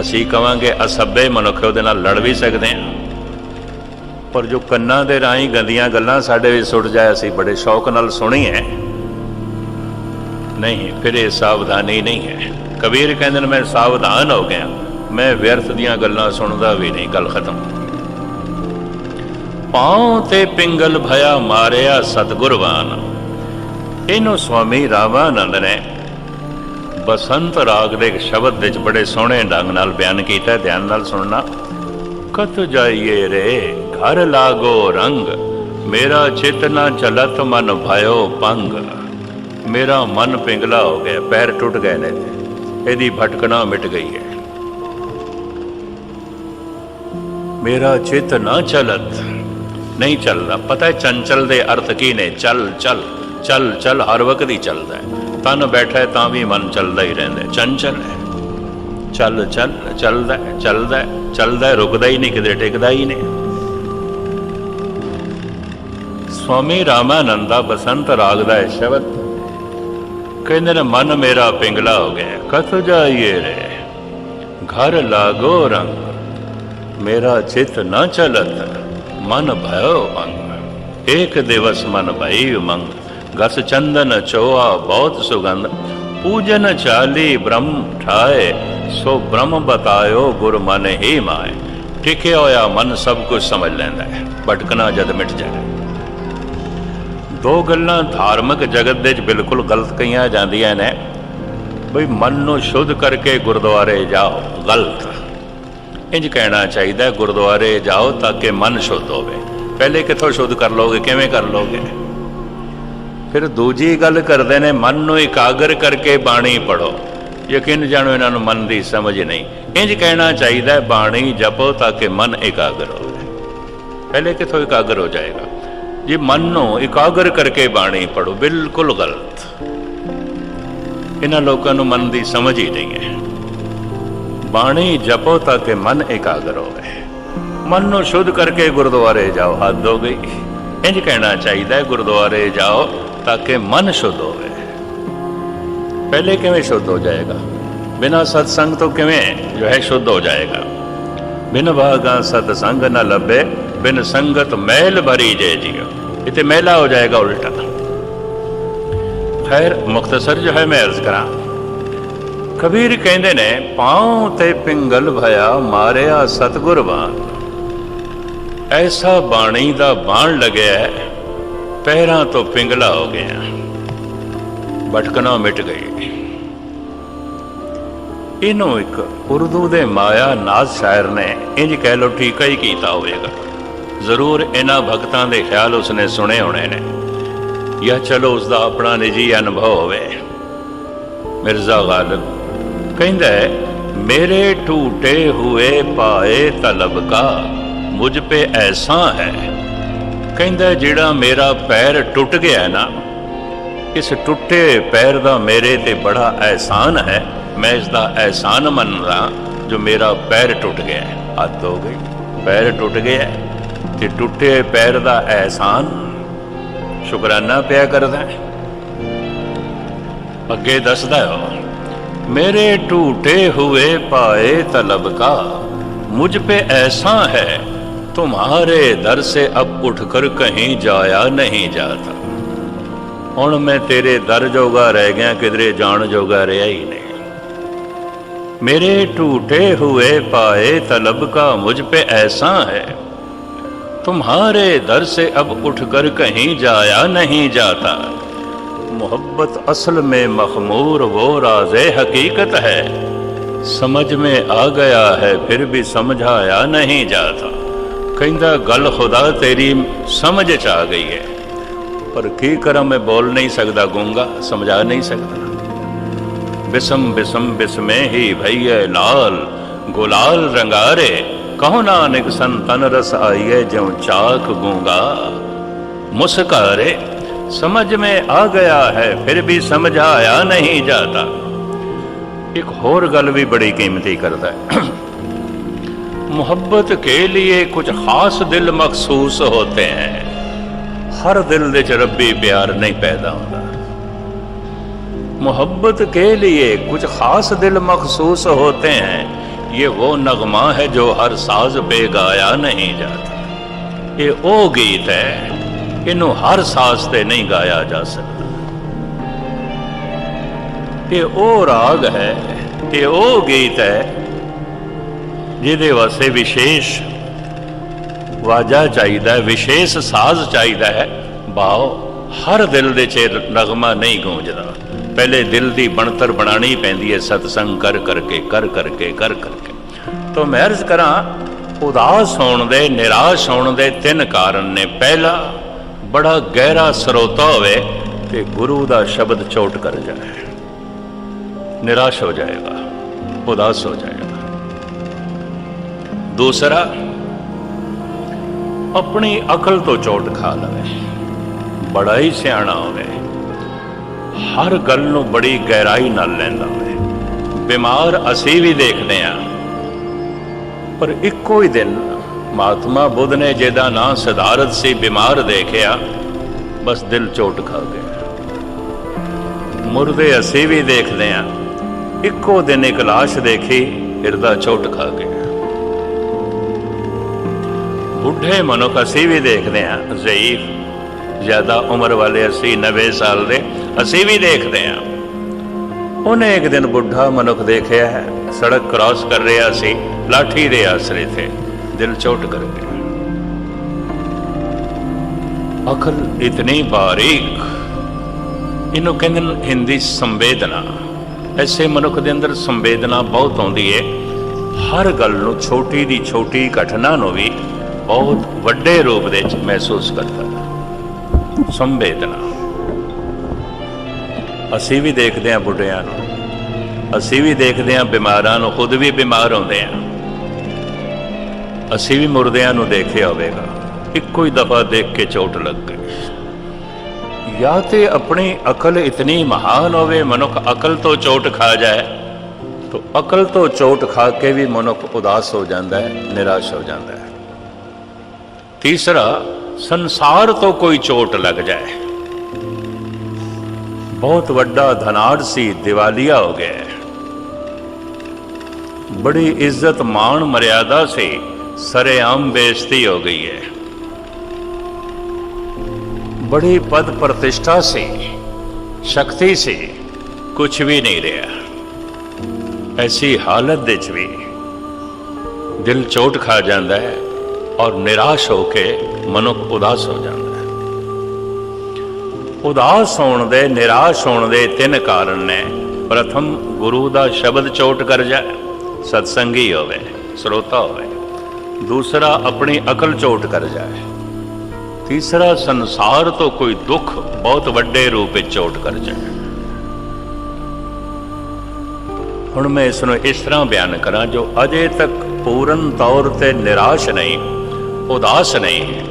Speaker 1: ਅਸੀਂ ਕਵਾਂਗੇ ਅਸੱਭੇ ਮਨੁੱਖ ਉਹਦੇ ਨਾਲ ਲੜ ਵੀ ਸਕਦੇ ਹਾਂ। ਪਰ ਜੋ ਕੰਨਾਂ ਦੇ ਰਾਹੀਂ ਗੰਦੀਆਂ ਗੱਲਾਂ ਸਾਡੇ ਵਿੱਚ ਸੁੱਟ ਜਾਏ, ਅਸੀਂ ਬੜੇ ਸ਼ੌਕ ਨਾਲ ਸੁਣੀ ਹੈ। ਨਹੀਂ, ਫਿਰ ਇਹ ਸਾਵਧਾਨੀ ਨਹੀਂ ਹੈ। ਕਬੀਰ ਕਹਿੰਦੇ ਨੇ, ਮੈਂ ਸਾਵਧਾਨ ਹੋ ਗਿਆ। ਮੈਂ ਵਿਅਰਥ ਦੀਆਂ ਗੱਲਾਂ ਸੁਣਦਾ ਵੀ ਨਹੀਂ। ਗੱਲ ਖਤਮ। ਪਾਉ ਤੇ ਪਿੰਗਲ ਭਇਆ ਮਾਰਿਆ ਸਤਗੁਰਵਾਨ ਇਹਨੂੰ ਸਵਾਮੀ ਰਾਮਾਨੰਦ ਨੇ ਬਸੰਤ ਰਾਗ ਦੇ ਇੱਕ ਸ਼ਬਦ ਵਿੱਚ ਬੜੇ ਸੋਹਣੇ ਢੰਗ ਨਾਲ ਬਿਆਨ ਕੀਤਾ, ਧਿਆਨ ਨਾਲ ਸੁਣਨਾ। ਕਤ ਜਾਈਏ ਰੇ, ਘਰ ਲਾਗੋ ਰੰਗ, ਮੇਰਾ ਚਿਤ ਨਾ ਚਲਤ ਮਨ ਭਇਓ ਪੰਗ ਮੇਰਾ ਮਨ ਪਿੰਗਲਾ ਹੋ ਗਿਆ, ਪੈਰ ਟੁੱਟ ਗਏ ਨੇ ਇਹਦੀ ਭਟਕਣਾ ਮਿਟ ਗਈ ਹੈ। ਮੇਰਾ ਚਿਤ ਨਾ ਚਲਤ ਨਹੀਂ ਚੱਲਦਾ। ਪਤਾ ਹੈ ਚੰਚਲ ਦੇ ਅਰਥ ਕੀ ਨੇ? ਚੱਲ ਚੱਲ। ਚੱਲ ਚੱਲ, ਹਰ ਵਕਤ ਹੀ ਚੱਲਦਾ ਹੈ। ਤਨ ਬੈਠਾ ਹੈ ਤਾਂ ਵੀ ਮਨ ਚੱਲਦਾ ਹੀ ਰਹਿੰਦਾ ਹੈ। ਚੰਚਲ ਹੈ। ਚੱਲ ਚੱਲ, ਚੱਲਦਾ ਚੱਲਦਾ ਚੱਲਦਾ ਰੁਕਦਾ ਹੀ ਨਹੀਂ, ਕਿਤੇ ਟਿਕਦਾ ਹੀ ਨਹੀਂ। ਸਵਾਮੀ ਰਾਮਾਨੰਦਾ ਬਸੰਤ ਰਾਗ ਦਾ ਸ਼ਬਦ, ਕਹਿੰਦੇ ਨੇ, ਮਨ ਮੇਰਾ ਪਿੰਗਲਾ ਹੋ ਗਿਆ ਕਤ ਜਾਈਏ ਰੇ? ਘਰ ਲਾਗੋ ਰੰਗ, ਮੇਰਾ ਚਿਤ ਨਾ ਚਲਤ, ਮਨ ਭਇਓ ਮੰਗ ਏਕ ਦਿਵਸ ਮਨ ਭਈ ਮੰਗ ਗਸ ਚੰਦਨ ਚੋਆ ਬਹੁਤ ਸੁਗੰਧ। ਪੂਜਨ ਚਾਲੀ ਬ੍ਰਹਮ ਠਾਏ, ਸੋ ਬ੍ਰਹਮ ਬਤਾਇਓ ਗੁਰ ਮਨ ਹੀ ਮਾਏ। ਟਿਕਿਆ ਹੋਇਆ ਮਨ ਸਭ ਕੁਝ ਸਮਝ ਲੈਂਦਾ ਹੈ, ਭਟਕਣਾ ਜਦ ਮਿਟ ਜਾਏ। ਦੋ ਗੱਲਾਂ ਧਾਰਮਿਕ ਜਗਤ ਦੇ ਵਿੱਚ ਬਿਲਕੁਲ ਗਲਤ ਕਹੀਆਂ ਜਾਂਦੀਆਂ ਨੇ। ਬਈ ਮਨ ਨੂੰ ਸ਼ੁੱਧ ਕਰਕੇ ਗੁਰਦੁਆਰੇ ਜਾਓ, ਗਲਤ। ਇੰਜ ਕਹਿਣਾ ਚਾਹੀਦਾ ਗੁਰਦੁਆਰੇ ਜਾਓ ਤਾਂ ਕਿ ਮਨ ਸ਼ੁੱਧ ਹੋਵੇ। ਪਹਿਲੇ ਕਿੱਥੋਂ ਸ਼ੁੱਧ ਕਰ ਲੋਗੇ ਕਿਵੇਂ ਕਰ ਲੋਗੇ ਫਿਰ ਦੂਜੀ ਗੱਲ ਕਰਦੇ ਨੇ ਮਨ ਨੂੰ ਇਕਾਗਰ ਕਰਕੇ ਬਾਣੀ ਪੜੋ ਯਕੀਨ ਜਾਣੋ ਇਹਨਾਂ ਨੂੰ ਮਨ ਦੀ ਸਮਝ ਨਹੀਂ। ਇੰਜ ਕਹਿਣਾ ਚਾਹੀਦਾ ਹੈ, ਬਾਣੀ ਜਪੋ ਤਾਂ ਕਿ ਮਨ ਇਕਾਗਰ ਹੋਵੇ। ਪਹਿਲੇ ਕਿੱਥੋਂ ਇਕਾਗਰ ਹੋ ਜਾਏਗਾ? ਜੇ ਮਨ ਨੂੰ ਇਕਾਗਰ ਕਰਕੇ ਬਾਣੀ ਪੜੋ ਬਿਲਕੁਲ ਗਲਤ। ਇਹਨਾਂ ਲੋਕਾਂ ਨੂੰ ਮਨ ਦੀ ਸਮਝ ਹੀ ਨਹੀਂ ਹੈ। ਬਾਣੀ ਜਪੋ ਤਾਂ ਕਿ ਮਨ ਇਕਾਗਰ ਹੋਵੇ। ਮਨ ਨੂੰ ਸ਼ੁੱਧ ਕਰਕੇ ਗੁਰਦੁਆਰੇ ਜਾਓ ਹੱਦ ਹੋ ਗਈ। ਇੰਜ ਕਹਿਣਾ ਚਾਹੀਦਾ ਗੁਰਦੁਆਰੇ ਜਾਓ ਤਾਂ ਕਿ ਮਨ ਸ਼ੁੱਧ ਹੋਵੇ। ਪਹਿਲੇ ਕਿਵੇਂ ਸ਼ੁੱਧ ਹੋ ਜਾਏਗਾ? ਬਿਨਾ ਸਤਸੰਗ ਤੋਂ ਕਿਵੇਂ ਜੋ ਹੈ ਸ਼ੁੱਧ ਹੋ ਜਾਏਗਾ? ਬਿਨ ਭਾਗਾ ਸਤਸੰਗ ਨਾ ਲੱਭੇ, ਬਿਨ ਸੰਗਤ ਮਹਿਲ ਭਰੀ ਜੇ ਜੀਓ। ਇਤੇ ਮਹਿਲਾ ਹੋ ਜਾਏਗਾ ਉਲਟਾ। ਖੈਰ ਮੁਖਤਸਰ ਜੋ ਹੈ ਮੈਂ ਅਰਜ਼ ਕਰਾਂ, ਕਬੀਰ ਕਹਿੰਦੇ ਨੇ, ਪਾਉ ਤੇ ਪਿੰਗਲ ਭਇਆ ਮਾਰਿਆ ਸਤਗੁਰ ਬਾਣ ਐਸਾ ਬਾਣੀ ਦਾ ਬਾਣ ਲੱਗਿਆ ਪੈਰਾਂ ਤੋਂ ਪਿੰਗਲਾ ਹੋ ਗਿਆ। ਭਟਕਣਾ ਮਿਟ ਗਈ। ਇਹਨੂੰ ਇੱਕ ਉਰਦੂ ਦੇ ਮਾਇਆ ਨਾਜ਼ ਸ਼ਾਇਰ ਨੇ ਇੰਜ ਕਹਿ ਲੋ ਠੀਕ ਹੀ ਕੀਤਾ ਹੋਵੇਗਾ। ਜ਼ਰੂਰ ਇਹਨਾਂ ਭਗਤਾਂ ਦੇ ਖਿਆਲ ਉਸਨੇ ਸੁਣੇ ਹੋਣੇ ਨੇ। ਜਾਂ ਚਲੋ ਉਸ ਦਾ ਆਪਣਾ ਨਿੱਜੀ ਅਨੁਭਵ ਹੋਵੇ। ਮਿਰਜ਼ਾ ਗਾਲਿਬ ਕਹਿੰਦਾ ਹੈ, ਮੇਰੇ ਟੂਟੇ ਹੋਏ ਪਾਏ ਤਲਬ ਕਾ। ਮੁਝ ਪੇ ਐਸਾ ਹੈ। ਕਹਿੰਦਾ ਜਿਹੜਾ ਮੇਰਾ ਪੈਰ ਟੁੱਟ ਗਿਆ ਨਾ, ਇਸ ਟੁੱਟੇ ਪੈਰ ਦਾ ਮੇਰੇ ਤੇ ਬੜਾ ਐਹਸਾਨ ਹੈ। ਮੈਂ ਇਸ ਦਾ ਐਹਸਾਨ ਮੰਨਦਾ ਜੋ ਮੇਰਾ ਪੈਰ ਟੁੱਟ ਗਿਆ ਹੈ। ਹੱਦ ਹੋ ਗਈ। ਪੈਰ ਟੁੱਟ ਗਿਆ ਤੇ ਟੁੱਟੇ ਪੈਰ ਦਾ ਐਹਸਾਨ ਸ਼ੁਕਰਾਨਾ ਪਿਆ ਕਰਦਾ ਅੱਗੇ ਦੱਸਦਾ ਹੈ, ਮੇਰੇ ਟੂਟੇ ਹੋਏ ਪਾਏ ਤਲਬ ਕਾ, ਮੁਝ ਪੇ ਐਸਾ ਹੈ तुम्हारे दर से अब उठकर कहीं जाया नहीं जाता ਹੁਣ ਮੈਂ ਤੇਰੇ ਦਰ ਜੋਗਾ ਰਹਿ ਗਿਆ ਕਿਧਰੇ ਜਾਣ ਜੋਗਾ ਰਿਹਾ ਹੀ ਨਹੀਂ ਮੇਰੇ ਟੂਟੇ हुए पाए तलब का मुझ पे ऐसा है तुम्हारे दर से अब उठकर कहीं जाया नहीं जाता मोहब्बत असल में मखमूर वो राज हकीकत है समझ में आ गया है फिर भी समझाया नहीं जाता ਕਹਿੰਦਾ, ਗੱਲ ਖੁਦਾ ਤੇਰੀ ਸਮਝ ਚ ਆ ਗਈ ਹੈ। ਪਰ ਕੀ ਕਰਾਂ ਮੈਂ ਬੋਲ ਨਹੀਂ ਸਕਦਾ, ਗੂੰਗਾ ਸਮਝਾ ਨਹੀਂ ਸਕਦਾ। ਬਿਸਮ ਬਿਸਮ, ਬਿਸਮੇ ਹੀ ਭਈਏ ਲਾਲ ਗੁਲਾਲ ਰੰਗਾਰੇ, ਕਹੋ ਨਾਨਕ ਸੰਤਨ ਰਸ ਆਈਏ ਜਿਉਂ ਚਾਕ ਗੂੰਗਾ। ਮੁਸਕਾਰੇ, ਸਮਝ ਮੇ ਆ ਗਿਆ ਹੈ, ਫਿਰ ਵੀ ਸਮਝਾਇਆ ਨਹੀਂ ਜਾਂਦਾ ਇੱਕ ਹੋਰ ਗੱਲ ਵੀ ਬੜੀ ਕੀਮਤੀ ਕਰਦਾ ਹੈ। मोहब्बत के लिए कुछ खास दिल मखसूस होते हैं हर दिल दे च रब्बी प्यार नहीं पैदा होता मोहब्बत के लिए कुछ खास दिल मखसूस होते हैं ये वो नगमा है जो हर साज पे गाया नहीं जाता ये वो गीत है ਇਹਨੂੰ ਹਰ ਸਾਜ਼ ਤੇ ਨਹੀਂ ਗਾਇਆ ਜਾ ਸਕਦਾ ਇਹ ਉਹ ਰਾਗ ਹੈ ਇਹ ਉਹ ਗੀਤ ਹੈ ਜਿਹਦੇ ਵਾਸਤੇ ਵਿਸ਼ੇਸ਼ ਵਾਜਾ ਚਾਹੀਦਾ ਹੈ, ਵਿਸ਼ੇਸ਼ ਸਾਜ਼ ਚਾਹੀਦਾ ਹੈ। ਬਾਓ, ਹਰ ਦਿਲ ਦੇ ਚ ਨਗਮਾ ਨਹੀਂ ਗੂੰਜਦਾ। ਪਹਿਲੇ ਦਿਲ ਦੀ ਬਣਤਰ ਬਣਾਣੀ ਪੈਂਦੀ ਹੈ, ਸਤਸੰਗ ਕਰ ਕਰਕੇ ਕਰ ਕਰਕੇ ਕਰ ਕਰਕੇ। ਤੋਂ ਮੈਂ ਅਰਜ਼ ਕਰਾਂ, ਉਦਾਸ ਹੋਣ ਦੇ, ਨਿਰਾਸ਼ ਹੋਣ ਦੇ ਤਿੰਨ ਕਾਰਨ ਨੇ। ਪਹਿਲਾ, ਬੜਾ ਗਹਿਰਾ ਸਰੋਤਾ ਹੋਵੇ ਤੇ ਗੁਰੂ ਦਾ ਸ਼ਬਦ ਚੋਟ ਕਰ ਜਾਏ। ਨਿਰਾਸ਼ ਹੋ ਜਾਏਗਾ, ਉਦਾਸ ਹੋ ਜਾਏਗਾ। ਦੂਸਰਾ, ਆਪਣੀ ਅਕਲ ਤੋਂ ਚੋਟ ਖਾ ਲਵੇ, ਬੜਾ ਹੀ ਸਿਆਣਾ ਹੋਵੇ। ਹਰ ਗੱਲ ਨੂੰ ਬੜੀ ਗਹਿਰਾਈ ਨਾਲ ਲੈਂਦਾ ਹੋਵੇ। ਬਿਮਾਰ ਅਸੀਂ ਵੀ ਦੇਖਦੇ ਹਾਂ। ਪਰ ਇੱਕੋ ਹੀ ਦਿਨ ਮਹਾਤਮਾ ਬੁੱਧ ਨੇ ਜਿਹਦਾ ਨਾਂ ਸਿਧਾਰਥ ਸੀ ਬਿਮਾਰ ਦੇਖਿਆ, ਬਸ ਦਿਲ ਚੋਟ ਖਾ ਗਿਆ। ਮੁਰਦੇ ਅਸੀਂ ਵੀ ਦੇਖਦੇ ਆ ਇੱਕੋ ਦਿਨ ਇੱਕ ਲਾਸ਼ ਦੇਖੀ, ਹਿਰਦਾ ਚੋਟ ਖਾ ਗਿਆ। ਬੁੱਢੇ ਮਨੁੱਖ ਅਸੀਂ ਵੀ ਦੇਖਦੇ ਹਾਂ, ਜ਼ਈਫ। ਜ਼ਿਆਦਾ ਉਮਰ ਵਾਲੇ ਅਸੀਂ 90 ਸਾਲ ਦੇ, ਅਸੀਂ ਵੀ ਦੇਖਦੇ ਹਾਂ। ਉਹਨੇ ਇੱਕ ਦਿਨ ਬੁੱਢਾ ਮਨੁੱਖ ਦੇਖਿਆ ਹੈ, ਸੜਕ ਕ੍ਰਾਸ ਕਰ ਰਿਹਾ ਸੀ, ਲਾਠੀ ਦੇ ਆਸਰੇ ਤੇ, ਦਿਲ ਚੋਟ ਕਰ ਗਿਆ। ਅਕਲ ਇਤਨੀ ਬਾਰੀਕ, ਇਹਨੂੰ ਕਹਿੰਦੇ ਨੇ ਹਿੰਦੀ ਸੰਵੇਦਨਾ। ਐਸੇ ਮਨੁੱਖ ਦੇ ਅੰਦਰ ਸੰਵੇਦਨਾ ਬਹੁਤ ਆਉਂਦੀ ਹੈ ਹਰ ਗੱਲ ਨੂੰ ਛੋਟੀ ਦੀ ਛੋਟੀ ਘਟਨਾ ਨੂੰ ਵੀ ਬਹੁਤ ਵੱਡੇ ਰੂਪ ਦੇ ਵਿੱਚ ਮਹਿਸੂਸ ਕਰਦਾ ਹੈ। ਸੰਵੇਦਨਾ। ਅਸੀਂ ਵੀ ਦੇਖਦੇ ਹਾਂ ਬੁੱਢਿਆਂ ਨੂੰ। ਅਸੀਂ ਵੀ ਦੇਖਦੇ ਹਾਂ ਬਿਮਾਰਾਂ ਨੂੰ, ਖੁਦ ਵੀ ਬਿਮਾਰ ਹੁੰਦੇ ਹਾਂ। ਅਸੀਂ ਵੀ ਮੁਰਦਿਆਂ ਨੂੰ ਦੇਖਿਆ ਹੋਵੇਗਾ। ਇੱਕੋ ਹੀ ਦਫਾ ਦੇਖ ਕੇ ਚੋਟ ਲੱਗ ਗਈ। ਜਾਂ ਤੇ ਆਪਣੀ ਅਕਲ ਇਤਨੀ ਮਹਾਨ ਹੋਵੇ, ਮਨੁੱਖ ਅਕਲ ਤੋਂ ਚੋਟ ਖਾ ਜਾਏ, ਤਾਂ ਅਕਲ ਤੋਂ ਚੋਟ ਖਾ ਕੇ ਵੀ ਮਨੁੱਖ ਉਦਾਸ ਹੋ ਜਾਂਦਾ ਹੈ, ਨਿਰਾਸ਼ ਹੋ ਜਾਂਦਾ ਹੈ। ਤੀਸਰਾ, ਸੰਸਾਰ ਤੋਂ ਕੋਈ ਚੋਟ ਲੱਗ ਜਾਏ। ਬਹੁਤ ਵੱਡਾ ਧਨਾੜ ਸੀ, ਦਿਵਾਲੀਆ ਹੋ ਗਿਆ। ਬੜੀ ਇੱਜ਼ਤ ਮਾਣ ਮਰਿਆਦਾ ਸੀ, ਸਰੇਆਮ ਬੇਇੱਜ਼ਤੀ ਹੋ ਗਈ ਹੈ। ਬੜੀ ਪਦ ਪ੍ਰਤਿਸ਼ਠਾ ਸੀ, ਸ਼ਕਤੀ ਸੀ ਕੁਝ ਵੀ ਨਹੀਂ ਰਿਹਾ। ਐਸੀ ਹਾਲਤ ਦੇ ਵਿੱਚ ਵੀ ਦਿਲ ਚੋਟ ਖਾ ਜਾਂਦਾ ਹੈ। ਔਰ ਨਿਰਾਸ਼ ਹੋ ਕੇ ਮਨੁੱਖ ਉਦਾਸ ਹੋ ਜਾਂਦਾ ਹੈ। ਉਦਾਸ ਹੋਣ ਦੇ, ਨਿਰਾਸ਼ ਹੋਣ ਦੇ ਤਿੰਨ ਕਾਰਨ ਨੇ। ਪ੍ਰਥਮ, ਗੁਰੂ ਦਾ ਸ਼ਬਦ ਚੋਟ ਕਰ ਜਾਏ, ਸਤਸੰਗੀ ਹੋਵੇ, ਸਰੋਤਾ ਹੋਵੇ। ਦੂਸਰਾ, ਆਪਣੀ ਅਕਲ ਚੋਟ ਕਰ ਜਾਏ। ਤੀਸਰਾ, ਸੰਸਾਰ ਤੋਂ ਕੋਈ ਦੁੱਖ ਬਹੁਤ ਵੱਡੇ ਰੂਪ ਵਿੱਚ ਚੋਟ ਕਰ ਜਾਏ। ਹੁਣ ਮੈਂ ਇਸ ਨੂੰ ਇਸ ਤਰ੍ਹਾਂ ਬਿਆਨ ਕਰਾਂ, ਜੋ ਅਜੇ ਤੱਕ ਪੂਰਨ ਤੌਰ ਤੇ ਨਿਰਾਸ਼ ਨਹੀਂ ਉਦਾਸ ਨਹੀਂ ਹੈ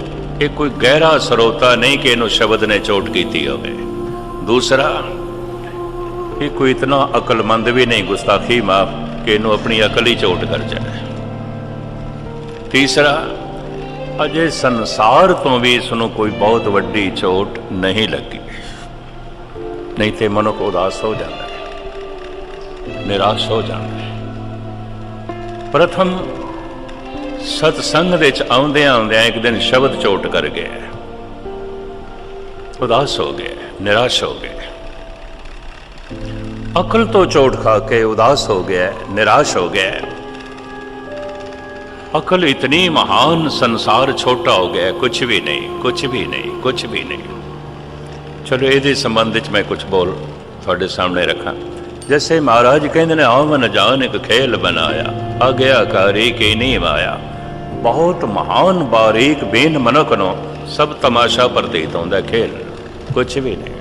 Speaker 1: ਇਹ ਕੋਈ ਗਹਿਰਾ ਸਰੋਤਾ ਨਹੀਂ ਕਿ ਇਹਨੂੰ ਸ਼ਬਦ ਨੇ ਚੋਟ ਕੀਤੀ ਹੋਵੇ। ਦੂਸਰਾ ਇਹ ਕੋਈ ਇਤਨਾ ਅਕਲਮੰਦ ਵੀ ਨਹੀਂ ਗੁਸਤਾਖੀ ਮਾਫ ਕਿ ਇਹਨੂੰ ਆਪਣੀ ਅਕਲ ਹੀ ਚੋਟ ਕਰ ਜਾਏ ਤੀਸਰਾ, ਅਜੇ ਸੰਸਾਰ ਤੋਂ ਵੀ ਇਸ ਨੂੰ ਕੋਈ ਬਹੁਤ ਵੱਡੀ ਚੋਟ ਨਹੀਂ ਲੱਗੀ। ਨਹੀਂ ਤੇ ਮਨੁੱਖ ਉਦਾਸ ਹੋ ਜਾਂਦਾ ਹੈ, ਨਿਰਾਸ਼ ਹੋ ਜਾਂਦਾ ਹੈ। ਪ੍ਰਥਮ ਸਤਸੰਗ ਦੇ ਵਿੱਚ ਆਉਂਦਿਆਂ ਆਉਂਦਿਆਂ ਇੱਕ ਦਿਨ ਸ਼ਬਦ ਚੋਟ ਕਰ ਗਿਆ ਉਦਾਸ ਹੋ ਗਿਆ ਨਿਰਾਸ਼ ਹੋ ਗਿਆ ਅਕਲ ਤੋਂ ਚੋਟ ਖਾ ਕੇ ਉਦਾਸ ਹੋ ਗਿਆ ਨਿਰਾਸ਼ ਹੋ ਗਿਆ ਅਕਲ ਇਤਨੀ ਮਹਾਨ, ਸੰਸਾਰ ਛੋਟਾ ਹੋ ਗਿਆ ਕੁਝ ਵੀ ਨਹੀਂ ਕੁਝ ਵੀ ਨਹੀਂ ਕੁਝ ਵੀ ਨਹੀਂ। ਚਲੋ ਇਹਦੇ ਸੰਬੰਧ ਵਿੱਚ ਮੈਂ ਕੁਝ ਬੋਲ ਤੁਹਾਡੇ ਸਾਹਮਣੇ ਰੱਖਾਂ। ਜੈਸੇ ਮਹਾਰਾਜ ਕਹਿੰਦੇ ਨੇ, ਆਵਨ ਜਾਣ ਇੱਕ ਖੇਲ ਬਣਾਇਆ, ਆਗਿਆਕਾਰੀ ਕੇ ਨਹੀਂ ਮਾਇਆ ਬਹੁਤ ਮਹਾਨ ਬਾਰੀਕ ਬੇਨ ਮਨੁੱਖ ਨੂੰ ਸਭ ਤਮਾਸ਼ਾ ਪ੍ਰਤੀਤ ਹੁੰਦਾ ਖੇਲ। ਕੁਝ ਵੀ ਨਹੀਂ।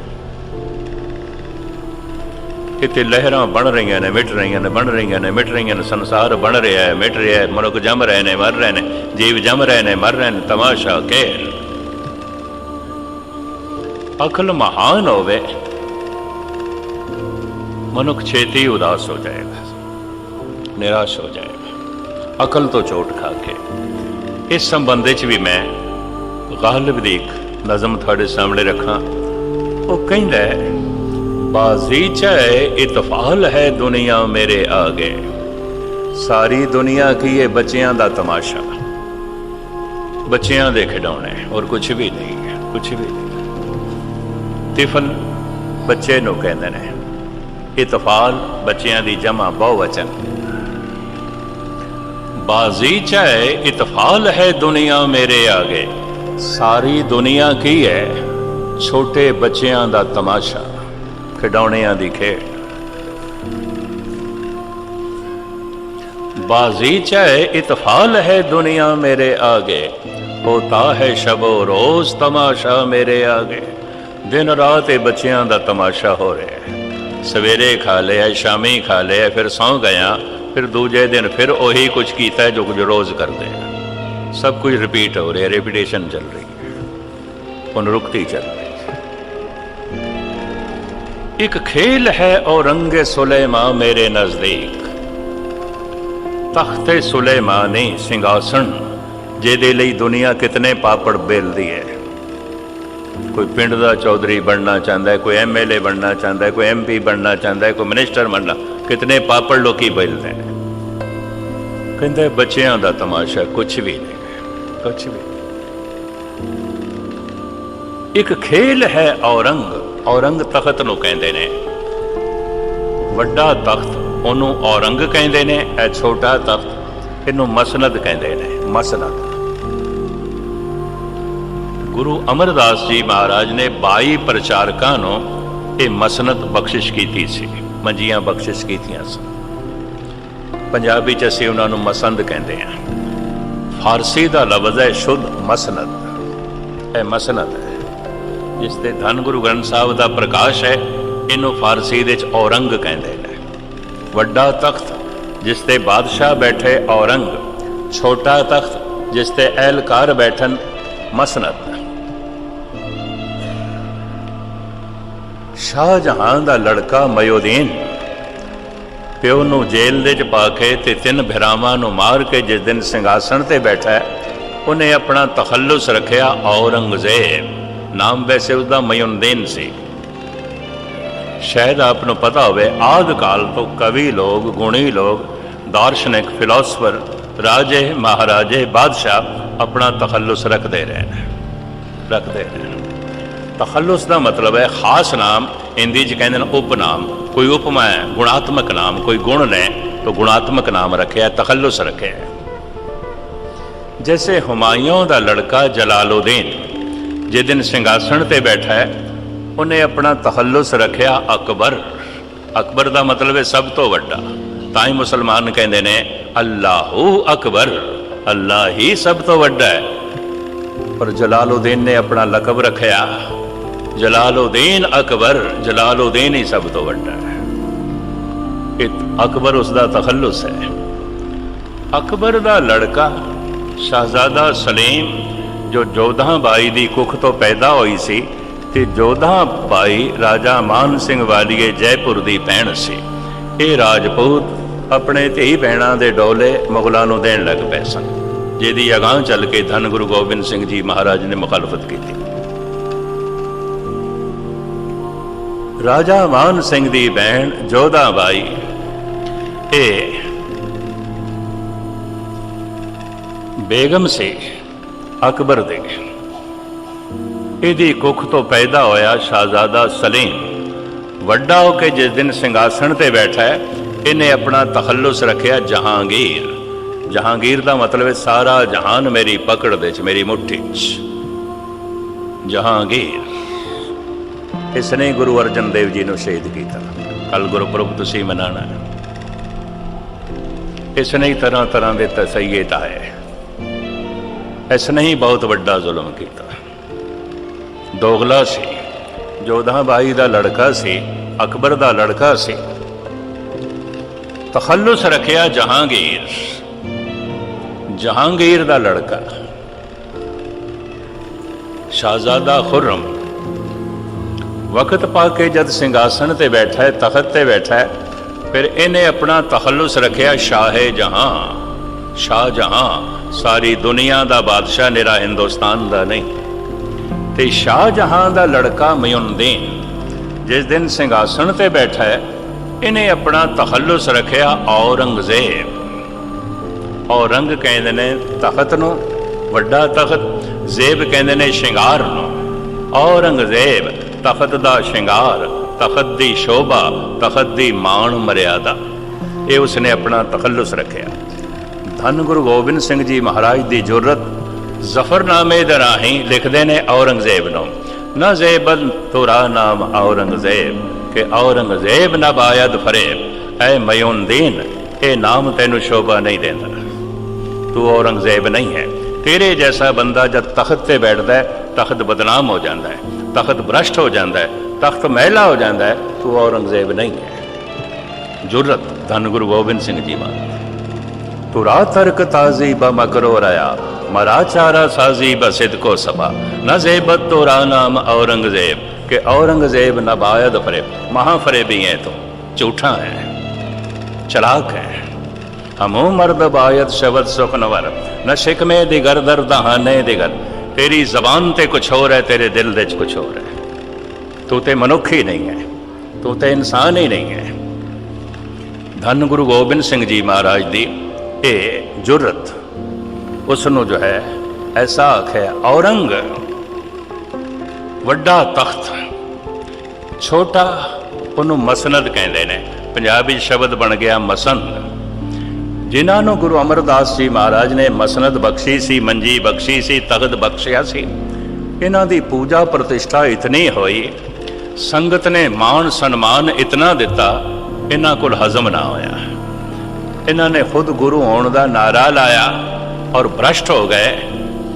Speaker 1: ਕਿਤੇ ਲਹਿਰਾਂ ਬਣ ਰਹੀਆਂ ਨੇ, ਮਿਟ ਰਹੀਆਂ ਨੇ, ਬਣ ਰਹੀਆਂ ਨੇ, ਮਿਟ ਰਹੀਆਂ ਨੇ, ਸੰਸਾਰ ਬਣ ਰਿਹਾ ਹੈ, ਮਿਟ ਰਿਹਾ ਹੈ, ਮਨੁੱਖ ਜੰਮ ਰਹੇ ਨੇ, ਮਰ ਰਹੇ ਨੇ, ਜੀਵ ਜੰਮ ਰਹੇ ਨੇ, ਮਰ ਰਹੇ ਨੇ, ਤਮਾਸ਼ਾ, ਖੇਲ। ਅਕਲ ਮਹਾਨ ਹੋਵੇ, ਮਨੁੱਖ ਛੇਤੀ ਉਦਾਸ ਹੋ ਜਾਏਗਾ, ਨਿਰਾਸ਼ ਹੋ ਜਾਏਗਾ। ਅਕਲ ਤੋਂ ਚੋਟ ਖਾ ਕੇ। ਇਸ ਸੰਬੰਧ ਵਿੱਚ ਵੀ ਮੈਂ ਗਾਲਿਬ ਦੀ ਇੱਕ ਨਜ਼ਮ ਤੁਹਾਡੇ ਸਾਹਮਣੇ ਰੱਖਾਂ। ਉਹ ਕਹਿੰਦਾ ਹੈ, ਬਾਜ਼ੀ ਚਾਹੇ ਇਤਫਾਲ ਹੈ ਦੁਨੀਆ ਮੇਰੇ ਆਗੇ। ਸਾਰੀ ਦੁਨੀਆ ਕੀ ਇਹ ਬੱਚਿਆਂ ਦਾ ਤਮਾਸ਼ਾ। ਬੱਚਿਆਂ ਦੇ ਖਿਡੌਣੇ ਔਰ ਕੁਝ ਵੀ ਨਹੀਂ ਹੈ ਕੁਝ ਵੀ ਨਹੀਂ। ਤਿਫਲ ਬੱਚੇ ਨੂੰ ਕਹਿੰਦੇ ਨੇ, ਇਤਫਾਲ ਬੱਚਿਆਂ ਦੀ ਜਮਾ ਬਹੁਵਚਨ ਬਾਜ਼ੀ ਚਾਹੇ ਇਤਫਾਲ ਹੈ ਦੁਨੀਆ ਮੇਰੇ ਆਗੇ ਸਾਰੀ ਦੁਨੀਆ ਕੀ ਹੈ ਛੋਟੇ ਬੱਚਿਆਂ ਦਾ ਤਮਾਸ਼ਾ ਖਿਡੌਣਿਆਂ ਦੀ ਖੇਡ ਬਾਜ਼ੀ ਚਾਹੇ ਇਤਫਾਲ ਹੈ ਦੁਨੀਆ ਮੇਰੇ ਆਗੇ ਹੋਤਾ ਹੈ ਸ਼ਬੋ ਰੋਜ਼ ਤਮਾਸ਼ਾ ਮੇਰੇ ਆਗੇ ਦਿਨ ਰਾਤ ਇਹ ਬੱਚਿਆਂ ਦਾ ਤਮਾਸ਼ਾ ਹੋ ਰਿਹਾ ਹੈ ਸਵੇਰੇ ਖਾ ਲਿਆ ਸ਼ਾਮੀ ਖਾ ਲਿਆ ਫਿਰ ਸੌਂ ਗਿਆ ਫਿਰ ਦੂਜੇ ਦਿਨ ਫਿਰ ਉਹੀ ਕੁਝ ਕੀਤਾ ਜੋ ਕੁਝ ਰੋਜ਼ ਕਰਦੇ ਆ ਸਭ ਕੁਝ ਰਿਪੀਟ ਹੋ ਰਿਹਾ ਰੈਪੀਟੇਸ਼ਨ ਚੱਲ ਰਹੀ ਪੁਨਰੁਕਤੀ ਚੱਲ ਰਹੀ ਇੱਕ ਖੇਲ ਹੈ ਔਰੰਗੇ ਸੁਲੇਮਾ ਮੇਰੇ ਨਜ਼ਦੀਕ। ਤਖਤੇ ਸੁਲੇਮਾਨੀ ਸਿੰਘਾਸਣ, ਜਿਹਦੇ ਲਈ ਦੁਨੀਆ ਕਿਤਨੇ ਪਾਪੜ ਬੇਲਦੀ ਹੈ। ਕੋਈ ਪਿੰਡ ਦਾ ਚੌਧਰੀ ਬਣਨਾ ਚਾਹੁੰਦਾ ਹੈ, ਕੋਈ ਐਮਐਲਏ ਬਣਨਾ ਚਾਹੁੰਦਾ ਹੈ, ਕੋਈ ਐਮਪੀ ਬਣਨਾ ਚਾਹੁੰਦਾ ਹੈ, ਕੋਈ ਮਿਨਿਸਟਰ ਬਣਨਾ ਕਿਤਨੇ ਪਾਪੜ ਲੋਕੀ ਬੇਲਦੇ ਨੇ ਕਹਿੰਦੇ ਬੱਚਿਆਂ ਦਾ ਤਮਾਸ਼ਾ ਕੁਝ ਵੀ ਨਹੀਂ। ਕੁਝ ਵੀ ਇੱਕ ਖੇਲ ਹੈ ਔਰੰਗ ਔਰੰਗ ਤਖਤ ਨੂੰ ਕਹਿੰਦੇ ਨੇ। ਵੱਡਾ ਤਖਤ ਉਹਨੂੰ ਔਰੰਗ ਕਹਿੰਦੇ ਨੇ, ਇਹ ਛੋਟਾ ਤਖਤ ਇਹਨੂੰ ਮਸਨਦ ਕਹਿੰਦੇ ਨੇ, ਮਸਨਦ। ਗੁਰੂ ਅਮਰਦਾਸ ਜੀ ਮਹਾਰਾਜ ਨੇ 22 ਪ੍ਰਚਾਰਕਾਂ ਨੂੰ ਇਹ ਮਸਨਦ ਬਖਸ਼ਿਸ਼ ਕੀਤੀ ਸੀ। ਮੰਜੀਆਂ ਬਖਸ਼ਿਸ਼ ਕੀਤੀਆਂ ਸਨ। ਪੰਜਾਬੀ ਚ ਅਸੀਂ ਉਹਨਾਂ ਨੂੰ ਮਸੰਦ ਕਹਿੰਦੇ ਆ ਫਾਰਸੀ ਦਾ ਲਫ਼ਜ਼ ਹੈ ਸ਼ੁੱਧ ਮਸਨਦ। ਇਹ ਮਸਨਦ ਹੈ ਜਿਸ ਤੇ ਧੰਨ ਗੁਰੂ ਗ੍ਰੰਥ ਸਾਹਿਬ ਦਾ ਪ੍ਰਕਾਸ਼ ਹੈ, ਇਹਨੂੰ ਫਾਰਸੀ ਦੇ ਚ ਔਰੰਗ ਕਹਿੰਦੇ ਨੇ। ਵੱਡਾ ਤਖਤ ਜਿਸ ਤੇ ਬਾਦਸ਼ਾਹ ਬੈਠੇ ਔਰੰਗ। ਛੋਟਾ ਤਖਤ ਜਿਸ ਤੇ ਅਹਿਲਕਾਰ ਬੈਠਨ ਮਸਨਦ। ਸ਼ਾਹਜਹਾਨ ਦਾ ਲੜਕਾ ਮਯੂਦੀਨ। ਪਿਓ ਨੂੰ ਜੇਲ੍ਹ ਦੇ ਚ ਪਾ ਕੇ ਤੇ ਤਿੰਨ ਭਰਾਵਾਂ ਨੂੰ ਮਾਰ ਕੇ ਜਿਸ ਦਿਨ ਸਿੰਘਾਸਣ ਤੇ ਬੈਠਾ ਉਹਨੇ ਆਪਣਾ ਤਖੱਲੁਸ ਰੱਖਿਆ ਔਰੰਗਜ਼ੇਬ। ਨਾਮ ਵੈਸੇ ਉਹਦਾ ਮਯੂਦੀਨ ਸੀ। ਸ਼ਾਇਦ ਆਪ ਨੂੰ ਪਤਾ ਹੋਵੇ, ਆਦ ਕਾਲ ਤੋਂ ਕਵੀ ਲੋਕ, ਗੁਣੀ ਲੋਕ, ਦਾਰਸ਼ਨਿਕ, ਫਿਲਾਸਫਰ, ਰਾਜੇ, ਮਹਾਰਾਜੇ, ਬਾਦਸ਼ਾਹ ਆਪਣਾ ਤਖੱਲੁਸ ਰੱਖਦੇ ਰਹੇ ਰੱਖਦੇ ਰਹੇ ਤਖੱਲਸ ਦਾ ਮਤਲਬ ਹੈ ਖਾਸ ਨਾਮ। ਇੰਦੀ 'ਚ ਕਹਿੰਦੇ ਨੇ ਉਪਨਾਮ ਕੋਈ ਉਪਮਾ ਹੈ, ਗੁਣਾਤਮਕ ਨਾਮ, ਕੋਈ ਗੁਣ ਨੇ, ਤਾਂ ਗੁਣਾਤਮਕ ਨਾਮ ਰੱਖਿਆ ਤਖੱਲਸ ਰੱਖਿਆ ਜੈਸੇ ਹਮਾਇਓਂ ਦਾ ਲੜਕਾ ਜਲਾਲਉਦੀਨ ਜੇ ਦਿਨ ਸਿੰਘਾਸਣ ਤੇ ਬੈਠਾ ਹੈ, ਉਹਨੇ ਆਪਣਾ ਤਖੱਲਸ ਰੱਖਿਆ ਅਕਬਰ। ਅਕਬਰ ਦਾ ਮਤਲਬ ਹੈ ਸਭ ਤੋਂ ਵੱਡਾ। ਤਾਂ ਹੀ ਮੁਸਲਮਾਨ ਕਹਿੰਦੇ ਨੇ, ਅੱਲਾਹੁ ਅਕਬਰ। ਅੱਲਾ ਹੀ ਸਭ ਤੋਂ ਵੱਡਾ ਹੈ। ਪਰ ਜਲਾਲਉਦੀਨ ਨੇ ਆਪਣਾ ਲਕਬ ਰੱਖਿਆ। ਜਲਾਲਉਦੀਨ ਅਕਬਰ ਜਲਾਲਉਦੀਨ ਹੀ ਸਭ ਤੋਂ ਵੱਡਾ ਹੈ। ਇਹ ਅਕਬਰ ਉਸ ਦਾ ਤਖੱਲੁਸ ਹੈ। ਅਕਬਰ ਦਾ ਲੜਕਾ ਸ਼ਹਿਜ਼ਾਦਾ ਸਲੀਮ, ਜੋ ਜੋਧਾ ਬਾਈ ਦੀ ਕੁੱਖ ਤੋਂ ਪੈਦਾ ਹੋਈ ਸੀ ਤੇ ਜੋਧਾ ਬਾਈ ਰਾਜਾ ਮਾਨ ਸਿੰਘ ਵਾਲੀਏ ਜੈਪੁਰ ਦੀ ਭੈਣ ਸੀ। ਇਹ ਰਾਜਪੂਤ ਆਪਣੇ ਧੀ ਭੈਣਾਂ ਦੇ ਡੋਲੇ ਮੁਗਲਾਂ ਨੂੰ ਦੇਣ ਲੱਗ ਪਏ ਸਨ, ਜਿਹਦੀ ਅਗਾਂਹ ਚੱਲ ਕੇ ਧੰਨ ਗੁਰੂ ਗੋਬਿੰਦ ਸਿੰਘ ਜੀ ਮਹਾਰਾਜ ਨੇ ਮੁਖਾਲਫਤ ਕੀਤੀ। ਰਾਜਾ ਮਾਨ ਸਿੰਘ ਦੀ ਬਹਿਣ ਜੋਧਾ ਬਾਈ। ਇਹ ਬੇਗਮ ਸੀ ਅਕਬਰ ਦੇ। ਇਹਦੀ ਕੁੱਖ ਤੋਂ ਪੈਦਾ ਹੋਇਆ ਸ਼ਾਹਜ਼ਾਦਾ ਸਲੀਮ। ਵੱਡਾ ਹੋ ਕੇ ਜਿਸ ਦਿਨ ਸਿੰਘਾਸਣ ਤੇ ਬੈਠਾ ਹੈ, ਇਹਨੇ ਆਪਣਾ ਤਖੱਲੁਸ ਰੱਖਿਆ ਜਹਾਂਗੀਰ। ਜਹਾਂਗੀਰ ਦਾ ਮਤਲਬ ਹੈ, ਸਾਰਾ ਜਹਾਨ ਮੇਰੀ ਪਕੜ ਦੇ ਚ ਮੇਰੀ ਮੁੱਠੀ ਚ ਜਹਾਂਗੀਰ। ਇਸ ਨੇ ਗੁਰੂ ਅਰਜਨ ਦੇਵ ਜੀ ਨੂੰ ਸ਼ਹੀਦ ਕੀਤਾ। ਕੱਲ ਗੁਰਪੁਰਬ ਤੁਸੀਂ ਮਨਾਣਾ ਹੈ। ਇਸ ਨੇ ਤਰ੍ਹਾਂ ਤਰ੍ਹਾਂ ਦੇ ਤਸਈਏ ਤਾਏ। ਇਸ ਨੇ ਹੀ ਬਹੁਤ ਵੱਡਾ ਜ਼ੁਲਮ ਕੀਤਾ। ਦੋਗਲਾ ਸੀ। ਜੋਧਾ ਬਾਈ ਦਾ ਲੜਕਾ ਸੀ, ਅਕਬਰ ਦਾ ਲੜਕਾ ਸੀ। ਤਖੱਲੁਸ ਰੱਖਿਆ ਜਹਾਂਗੀਰ। ਜਹਾਂਗੀਰ ਦਾ ਲੜਕਾ। ਸ਼ਾਹਜ਼ਾਦਾ ਖੁਰਮ ਵਕਤ ਪਾ ਕੇ ਜਦ ਸਿੰਘਾਸਣ ਤੇ ਬੈਠਾ ਹੈ, ਤਖਤ ਤੇ ਬੈਠਾ ਹੈ, ਫਿਰ ਇਹਨੇ ਆਪਣਾ ਤਖੱਲੁਸ ਰੱਖਿਆ, ਸ਼ਾਹੇ ਜਹਾਂ, ਸ਼ਾਹ ਜਹਾਂ, ਸਾਰੀ ਦੁਨੀਆ ਦਾ ਬਾਦਸ਼ਾਹ ਨਿਰਾ ਹਿੰਦੁਸਤਾਨ ਦਾ ਨਹੀਂ। ਤੇ ਸ਼ਾਹ ਜਹਾਂ ਦਾ ਲੜਕਾ ਮਯੁਨਦੀਨ ਜਿਸ ਦਿਨ ਸਿੰਘਾਸਣ ਤੇ ਬੈਠਾ ਹੈ, ਇਹਨੇ ਆਪਣਾ ਤਖੱਲੁਸ ਰੱਖਿਆ ਔਰੰਗਜ਼ੇਬ। ਔਰੰਗ ਕਹਿੰਦੇ ਨੇ ਤਖਤ ਨੂੰ, ਵੱਡਾ ਤਖਤ, ਜ਼ੇਬ ਕਹਿੰਦੇ ਨੇ ਸ਼ਿੰਗਾਰ ਨੂੰ। ਔਰੰਗਜ਼ੇਬ ਤਖਤ ਦਾ ਸ਼ਿੰਗਾਰ, ਤਖਤ ਦੀ ਸ਼ੋਭਾ, ਤਖਤ ਦੀ ਮਾਣ ਮਰਿਆਦਾ। ਇਹ ਉਸਨੇ ਆਪਣਾ ਤਖੱਲੁਸ ਰੱਖਿਆ। ਧੰਨ ਗੁਰੂ ਗੋਬਿੰਦ ਸਿੰਘ ਜੀ ਮਹਾਰਾਜ ਦੀ ਜੁਰਤ ਜ਼ਫਰਨਾਮੇ ਦੇ ਰਾਹੀਂ ਲਿਖਦੇ ਨੇ ਔਰੰਗਜ਼ੇਬ ਨੂੰ। ਨਾ ਜ਼ੇਬਨ ਤੁਰਾ ਨਾਮ ਔਰੰਗਜ਼ੇਬ, ਕਿ ਔਰੰਗਜ਼ੇਬ ਨਾ ਬਾਇਦ ਫਰੇਬ ਐ ਮਯੂਨਦੀਨ ਇਹ ਨਾਮ ਤੈਨੂੰ ਸ਼ੋਭਾ ਨਹੀਂ ਦਿੰਦਾ। ਤੂੰ ਔਰੰਗਜ਼ੇਬ ਨਹੀਂ ਹੈ। ਤੇਰੇ ਜੈਸਾ ਬੰਦਾ ਜਦ ਤਖਤ ਤੇ ਬੈਠਦਾ ਹੈ, ਤਖਤ ਬਦਨਾਮ ਹੋ ਜਾਂਦਾ ਹੈ। ਤਖਤ ਭ੍ਰਸ਼ਟ ਹੋ ਜਾਂਦਾ ਹੈ ਤਖਤ ਮਹਿਲਾ ਹੋ ਜਾਂਦਾ ਹੈ ਤੂੰ ਔਰੰਗਜ਼ੇਬ ਨਹੀਂ ਹੈ ਜੁਰਤ ਧੰਨ ਗੁਰੂ ਗੋਬਿੰਦ ਸਿੰਘ ਜੀ ਮਹਾਰਾਜ ਤੁਰਾ ਤਰਕ ਤਾਜ਼ੀ ਬ ਮਕਰੋ ਰਇਆ ਮਰਾ ਚਾਰਾ ਸਾਜ਼ੀ ਬ ਸਿਦਕੋ ਸਭਾ ਨ ਜ਼ੇਬਤ ਤੁਰਾ ਨਾਮ ਔਰੰਗਜ਼ੇਬ ਕਿ ਔਰੰਗਜ਼ੇਬ ਨ ਬਾਇਦ ਫਰੇ ਮਹਾ ਫਰੇ ਵੀ ਹੈ ਤੂੰ ਝੂਠਾ ਹੈ ਚਲਾਕ ਹੈ ਹਮੋ ਮਰਦ ਬਾਇਦ ਸ਼ਬਦ ਸੁਖਨਵਰ ਨ ਸ਼ਿਕਮੇ ਦਿਗਰ ਦਰ ਦਹਾਨੇ ਦਿਗਰ ਤੇਰੀ ਜ਼ਬਾਨ ਤੇ ਕੁਛ ਹੋਰ ਹੈ, ਤੇਰੇ ਦਿਲ ਦੇ ਚ ਕੁਛ ਹੋਰ ਹੈ। ਤੂੰ ਤੇ ਮਨੁੱਖ ਹੀ ਨਹੀਂ ਹੈ, ਤੂੰ ਤੇ ਇਨਸਾਨ ਹੀ ਨਹੀਂ ਹੈ। ਧੰਨ ਗੁਰੂ ਗੋਬਿੰਦ ਸਿੰਘ ਜੀ ਮਹਾਰਾਜ ਦੀ ਇਹ ਜੁਰਤ ਉਸ ਨੂੰ ਜੋ ਹੈ, ਐਸਾ ਹੈ ਔਰੰਗ ਵੱਡਾ ਤਖਤ, ਛੋਟਾ, ਉਹਨੂੰ ਮਸਨਦ ਕਹਿੰਦੇ ਨੇ। ਪੰਜਾਬੀ ਸ਼ਬਦ ਬਣ ਗਿਆ ਮਸੰਦ। ਜਿਨ੍ਹਾਂ ਨੂੰ ਗੁਰੂ ਅਮਰਦਾਸ ਜੀ ਮਹਾਰਾਜ ਨੇ ਮਸਨਦ ਬਖਸ਼ੀ ਸੀ, ਮੰਜੀ ਬਖਸ਼ੀ ਸੀ, ਤਖਤ ਬਖਸ਼ਿਆ ਸੀ, ਇਹਨਾਂ ਦੀ ਪੂਜਾ ਪ੍ਰਤਿਸ਼ਠਾ ਇਤਨੀ ਹੋਈ, ਸੰਗਤ ਨੇ ਮਾਣ ਸਨਮਾਨ ਇਤਨਾ ਦਿੱਤਾ, ਇਹਨਾਂ ਕੋਲ ਹਜ਼ਮ ਨਾ ਹੋਇਆ। ਇਹਨਾਂ ਨੇ ਖੁਦ ਗੁਰੂ ਹੋਣ ਦਾ ਨਾਰਾ ਲਾਇਆ ਔਰ ਭ੍ਰਸ਼ਟ ਹੋ ਗਏ।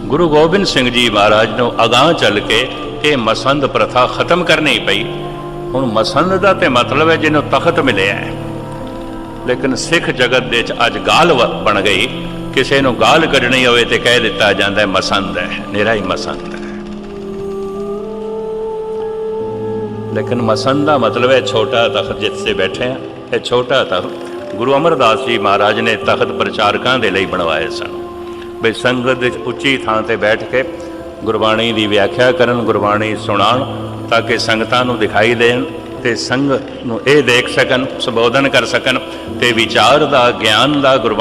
Speaker 1: ਗੁਰੂ ਗੋਬਿੰਦ ਸਿੰਘ ਜੀ ਮਹਾਰਾਜ ਨੂੰ ਅਗਾਹ ਚੱਲ ਕੇ ਇਹ ਮਸੰਦ ਪ੍ਰਥਾ ਖਤਮ ਕਰਨੀ ਪਈ। ਹੁਣ ਮਸੰਦ ਦਾ ਤੇ ਮਤਲਬ ਹੈ ਜਿਹਨੂੰ ਤਖਤ ਮਿਲਿਆ ਹੈ। ਲੇਕਿਨ ਸਿੱਖ ਜਗਤ ਦੇ ਵਿੱਚ ਅੱਜ ਗਾਲ ਵ- ਬਣ ਗਈ। ਕਿਸੇ ਨੂੰ ਗਾਲ ਕੱਢਣੀ ਹੋਵੇ ਤੇ ਕਹਿ ਦਿੱਤਾ ਜਾਂਦਾ ਹੈ, ਮਸੰਦ ਹੈ। ਨਿਰਾ ਹੀ ਮਸੰਦ ਹੈ। ਲੇਕਿਨ ਮਸੰਦ ਦਾ ਮਤਲਬ ਹੈ, ਛੋਟਾ ਤਖਤ ਜਿੱਥੇ ਬੈਠੇ ਆ ਇਹ ਛੋਟਾ ਤਖਤ ਗੁਰੂ ਅਮਰਦਾਸ ਜੀ ਮਹਾਰਾਜ ਨੇ ਤਖਤ ਪ੍ਰਚਾਰਕਾਂ ਦੇ ਲਈ ਬਣਵਾਏ ਸਨ। ਵੀ ਸੰਗਤ ਦੇ ਉੱਚੀ ਥਾਂ ਤੇ ਬੈਠ ਕੇ ਗੁਰਬਾਣੀ ਦੀ ਵਿਆਖਿਆ ਕਰਨ, ਗੁਰਬਾਣੀ ਸੁਣਾਉਣ, ਤਾਂ ਕਿ ਸੰਗਤਾਂ ਨੂੰ ਦਿਖਾਈ ਦੇਣ। ਤੇ ਸੰਗ ਨੂੰ ਇਹ ਦੇਖ ਸਕਣ, ਸੰਬੋਧਨ ਕਰ ਸਕਣ ਤੇ ਵਿਚਾਰ ਦਾ, ਗਿਆਨ ਦਾ, ਗੁਰਬਾਣੀ